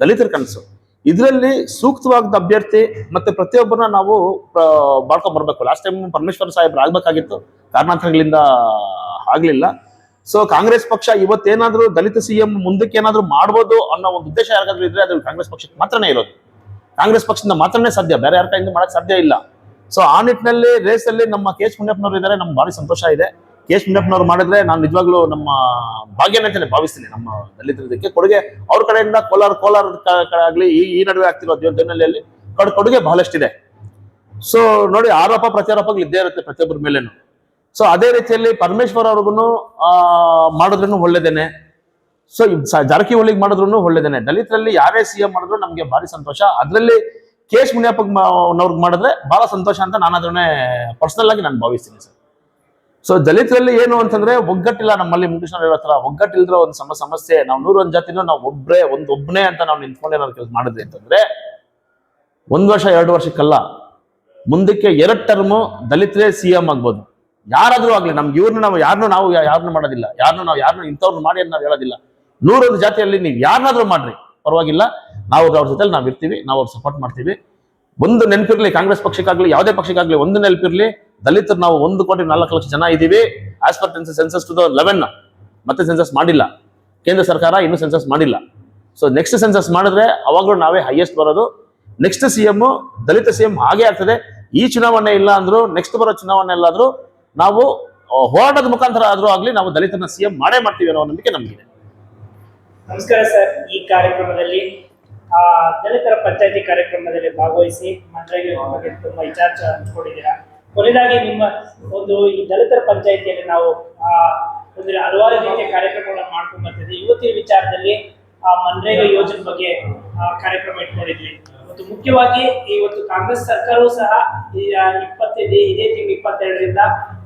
Speaker 2: ದಲಿತರ ಕನಸು. ಇದರಲ್ಲಿ ಸೂಕ್ತವಾದ ಅಭ್ಯರ್ಥಿ ಮತ್ತೆ ಪ್ರತಿಯೊಬ್ಬರನ್ನ ನಾವು ಮಾಡ್ಕೊಂಡ್ ಬರ್ಬೇಕು. ಲಾಸ್ಟ್ ಟೈಮ್ ಪರಮೇಶ್ವರ ಸಾಹೇಬ್ರು ಆಗ್ಬೇಕಾಗಿತ್ತು, ಕಾರಣಾಂತರಗಳಿಂದ ಆಗ್ಲಿಲ್ಲ. ಸೊ ಕಾಂಗ್ರೆಸ್ ಪಕ್ಷ ಇವತ್ತೇನಾದ್ರೂ ದಲಿತ ಸಿ ಎಂ ಮುಂದಕ್ಕೆ ಏನಾದ್ರೂ ಮಾಡ್ಬೋದು ಅನ್ನೋ ಒಂದು ಉದ್ದೇಶ ಯಾರಿಗಾದ್ರೂ ಇದ್ರೆ ಅದು ಕಾಂಗ್ರೆಸ್ ಪಕ್ಷಕ್ಕೆ ಮಾತ್ರನೇ ಇರೋದು. ಕಾಂಗ್ರೆಸ್ ಪಕ್ಷದಿಂದ ಮಾತ್ರನೇ ಸಾಧ್ಯ, ಬೇರೆ ಯಾರ ಕೈಯಿಂದ ಮಾಡಕ್ ಸಾಧ್ಯ ಇಲ್ಲ. ಸೊ ಆ ನಿಟ್ಟಿನಲ್ಲಿ ರೇಸ್ ಅಲ್ಲಿ ನಮ್ಮ ಕೆ ಎಚ್ ಮುನಿಯಪ್ಪನವರು ಇದ್ದಾರೆ. ನಮ್ಗೆ ಭಾರಿ ಸಂತೋಷ ಇದೆ. ಕೆ ಎಚ್ ಮುನಿಯಪ್ಪನವರು ಮಾಡಿದ್ರೆ ನಾನು ನಿಜವಾಗ್ಲೂ ನಮ್ಮ ಭಾಗ್ಯನ ಅಂತಲೇ ಭಾವಿಸ್ತೀನಿ ನಮ್ಮ ದಲಿತರದಕ್ಕೆ ಕೊಡುಗೆ ಅವ್ರ ಕಡೆಯಿಂದ ಕೋಲಾರ ಕೋಲಾರ ಆಗ್ಲಿ, ಈ ಈ ನಡುವೆ ಆಗ್ತಿರೋ ದೇವನಹಳ್ಳಿಯಲ್ಲಿ ಕಡೆ, ಕೊಡುಗೆ ಬಹಳಷ್ಟಿದೆ. ಸೊ ನೋಡಿ ಆರೋಪ, ಪ್ರತ್ಯಾರೋಪಗಳು ಇದ್ದೇ ಇರುತ್ತೆ ಪ್ರತಿಯೊಬ್ಬರ ಮೇಲೇನು. ಸೊ ಅದೇ ರೀತಿಯಲ್ಲಿ ಪರಮೇಶ್ವರ್ ಅವ್ರಿಗೂ ಮಾಡಿದ್ರೂ ಒಳ್ಳೇದೇನೆ. ಸೊ ಜಾರಕಿಹೊಳಿಗೆ ಮಾಡಿದ್ರು ಒಳ್ಳೇದೇನೆ. ದಲಿತರಲ್ಲಿ ಯಾರೇ ಸಿ ಎಂ ಮಾಡಿದ್ರು ನಮ್ಗೆ ಭಾರಿ ಸಂತೋಷ. ಅದರಲ್ಲಿ ಕೆ ಎಸ್ ಮುನಿಯಪ್ಪನವ್ರಿಗೆ ಮಾಡಿದ್ರೆ ಬಹಳ ಸಂತೋಷ ಅಂತ ನಾನು ಅದನ್ನೇ ಪರ್ಸನಲ್ ಆಗಿ ನಾನು ಭಾವಿಸ್ತೀನಿ ಸರ್. ಸೊ ದಲಿತರಲ್ಲಿ ಏನು ಅಂತಂದ್ರೆ ಒಗ್ಗಟ್ಟಿಲ್ಲ ನಮ್ಮಲ್ಲಿ ಮುಂದಿನ ಹೇಳೋ ಹತ್ರ ಒಗ್ಗಟ್ಟಿಲ್ದಿರೋ ಒಂದು ಸಮ ಸಮಸ್ಯೆ. ನಾವು ನೂರೊಂದು ಜಾತಿನೂ ನಾವು ಒಬ್ಬರೇ ಒಂದು ಒಬ್ಬನೇ ಅಂತ ನಾವು ನಿಂತ್ಕೊಂಡೆ ಏನಾದ್ರು ಕೆಲಸ ಮಾಡಿದ್ವಿ ಅಂತಂದ್ರೆ ಒಂದು ವರ್ಷ, ಎರಡು ವರ್ಷಕ್ಕಲ್ಲ. ಮುಂದಕ್ಕೆ ಎರಡು ಟರ್ಮು ದಲಿತರೇ ಸಿ ಎಂ ಆಗ್ಬೋದು. ಯಾರಾದ್ರೂ ಆಗ್ಲಿ, ನಮ್ಗೆ ಇವ್ರನ್ನ ನಾವು ಯಾರನ್ನೂ ನಾವು ಯಾರನ್ನೂ ಮಾಡೋದಿಲ್ಲ. ಯಾರನ್ನೂ ನಾವು ಯಾರನ್ನೂ ಇಂಥವ್ರನ್ನ ಮಾಡಿ ಅಂತ ನಾವು ಹೇಳೋದಿಲ್ಲ. ನೂರೊಂದು ಜಾತಿಯಲ್ಲಿ ನೀವು ಯಾರನ್ನಾದ್ರೂ ಮಾಡ್ರಿ. ಪರವಾಗಿಲ್ಲ. ನಾವು ಅವ್ರ ಜೊತೆ ನಾವು ಇರ್ತೀವಿ, ನಾವು ಅವ್ರು ಸಪೋರ್ಟ್ ಮಾಡ್ತೀವಿ. ಒಂದು ನೆನಪಿರ್ಲಿ, ಕಾಂಗ್ರೆಸ್ ಪಕ್ಷಕ್ಕಾಗ್ಲಿ, ಯಾವುದೇ ಪಕ್ಷಕ್ಕಾಗ್ಲಿ ಒಂದು ನೆನಪಿರ್ಲಿ, ದಲಿತರು ನಾವು ಒಂದು ಕೋಟಿ ನಾಲ್ಕು ಲಕ್ಷ ಜನ ಇದ್ದೀವಿ as per census two eleven ಮತ್ತೆ ಸೆನ್ಸಸ್ ಮಾಡಿಲ್ಲ. ಕೇಂದ್ರ ಸರ್ಕಾರ ಇನ್ನೂ ಸೆನ್ಸಸ್ ಮಾಡಿಲ್ಲ. ಸೊ ನೆಕ್ಸ್ಟ್ ಸೆನ್ಸಸ್ ಮಾಡಿದ್ರೆ ಅವಾಗಲೂ ನಾವೇ ಹೈಯೆಸ್ಟ್ ಬರೋದು. Next C M Dalit C M ಹಾಗೆ ಆಗ್ತದೆ. ಈ ಚುನಾವಣೆ ಇಲ್ಲ ಅಂದ್ರು ನೆಕ್ಸ್ಟ್ ಬರೋ ಚುನಾವಣೆ ಅಲ್ಲಾದ್ರೂ ನಾವು ಹೋರಾಟದ ಮುಖಾಂತರ ಆದ್ರೂ ಆಗ್ಲಿ ನಾವು ದಲಿತನ ಸಿ ಎಂ ಮಾಡೇ ಮಾಡ್ತೀವಿ ಅನ್ನೋ ನಂಬಿಕೆ ನಮಗಿದೆ.
Speaker 1: ನಮಸ್ಕಾರ ಸರ್, ಈ ಕಾರ್ಯಕ್ರಮದಲ್ಲಿ ಆ, ದಲಿತರ ಪಂಚಾಯತಿ ಕಾರ್ಯಕ್ರಮದಲ್ಲಿ ಭಾಗವಹಿಸಿ ಮಂತ್ರಿಗೆ ಬಗ್ಗೆ ತುಂಬಾ ವಿಚಾರ ಹಂಚ್ಕೊಂಡಿದ್ದೀರಾ? ಕೊನೆಯದಾಗಿ ನಿಮ್ಮ ಒಂದು ಈ ದಲಿತರ ಪಂಚಾಯತಿಯಲ್ಲಿ ನಾವು ಆ, ಒಂದು ಹಲವಾರು ರೀತಿಯ ಕಾರ್ಯಕ್ರಮಗಳನ್ನು ಮಾಡ್ಕೊಂಡು ಬರ್ತಿದ್ವಿ ಇವತ್ತಿನ ವಿಚಾರದಲ್ಲಿ ಆ ಮನ್ರೇಗಾ ಯೋಜನೆ ಬಗ್ಗೆ ಕಾರ್ಯಕ್ರಮ ಇಟ್ಕೊಂಡಿದ್ವಿ ಮತ್ತು ಮುಖ್ಯವಾಗಿ ಇವತ್ತು ಕಾಂಗ್ರೆಸ್ ಸರ್ಕಾರವೂ ಸಹ ಇಪ್ಪತ್ತೈದು ಇದೇ ತಿಂಗಳು ಇಪ್ಪತ್ತೆರಡರಿಂದ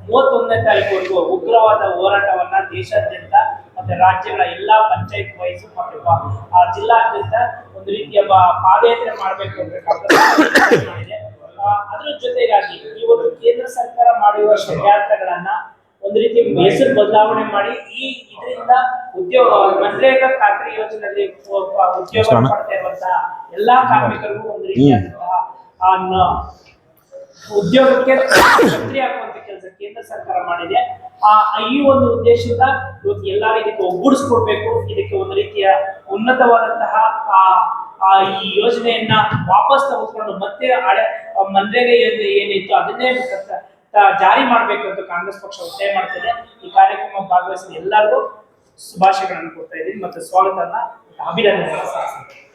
Speaker 1: ಮೂವತ್ತೊಂದನೇ ತಾರೀಕುವರೆಗೂ ಉಗ್ರವಾದ ಹೋರಾಟವನ್ನ ದೇಶಾದ್ಯಂತ ಮತ್ತೆ ರಾಜ್ಯಗಳ ಎಲ್ಲಾ ಪಂಚಾಯತ್ ವೈಸ್ ಮತ್ತೆ ಆ ಜಿಲ್ಲಾದ್ಯಂತ ಒಂದು ರೀತಿಯ ಪಾದಯಾತ್ರೆ ಮಾಡಬೇಕು ಮಾಡಿದೆ. ಆ, ಅದ್ರ ಜೊತೆಗಾಗಿ ಇವತ್ತು ಕೇಂದ್ರ ಸರ್ಕಾರ ಮಾಡಿರುವ ಷಡ್ಯಂತ್ರಗಳನ್ನ ಒಂದು ರೀತಿ ಹೆಸರು ಬದಲಾವಣೆ ಮಾಡಿ ಈ ಇದರಿಂದ ಉದ್ಯೋಗ ಮನ್ರೇಗಾ ಖಾತ್ರಿ ಯೋಜನೆಯಲ್ಲಿ ಉದ್ಯೋಗ ಪಡ್ತಾ ಇರುವಂತಹ ಎಲ್ಲಾ ಕಾರ್ಮಿಕರಿಗೂ ಒಂದು ರೀತಿಯಾದಂತಹ ಉದ್ಯೋಗಕ್ಕೆ ಮಂತ್ರಿ ಆಗುವಂತ ಕೆಲಸ ಕೇಂದ್ರ ಸರ್ಕಾರ ಮಾಡಿದೆ. ಆ, ಈ ಒಂದು ಉದ್ದೇಶದಿಂದ ಇವತ್ತು ಎಲ್ಲರೂ ಇದಕ್ಕೆ ಒಗ್ಗೂಡಿಸ್ಕೊಡ್ಬೇಕು. ಇದಕ್ಕೆ ಒಂದು ರೀತಿಯ ಉನ್ನತವಾದಂತಹ, ಆ ಈ ಯೋಜನೆಯನ್ನ ವಾಪಸ್ ತಗೊಂಡು ಮತ್ತೆ ಹಳೆ ಮನ್ರೇಗಾ ಏನಿತ್ತು ಅದನ್ನೇ ಜಾರಿ ಮಾಡ್ಬೇಕು ಅಂತ ಕಾಂಗ್ರೆಸ್ ಪಕ್ಷ ಒತ್ತಾಯ ಮಾಡ್ತಿದೆ. ಈ ಕಾರ್ಯಕ್ರಮ ಭಾಗವಹಿಸಿದ ಎಲ್ಲರಿಗೂ ಶುಭಾಶಯಗಳನ್ನು ಕೊಡ್ತಾ ಇದ್ದೀನಿ. ಮತ್ತೆ ಸ್ವಾಗತನ ಅಭಿನಂದನೆ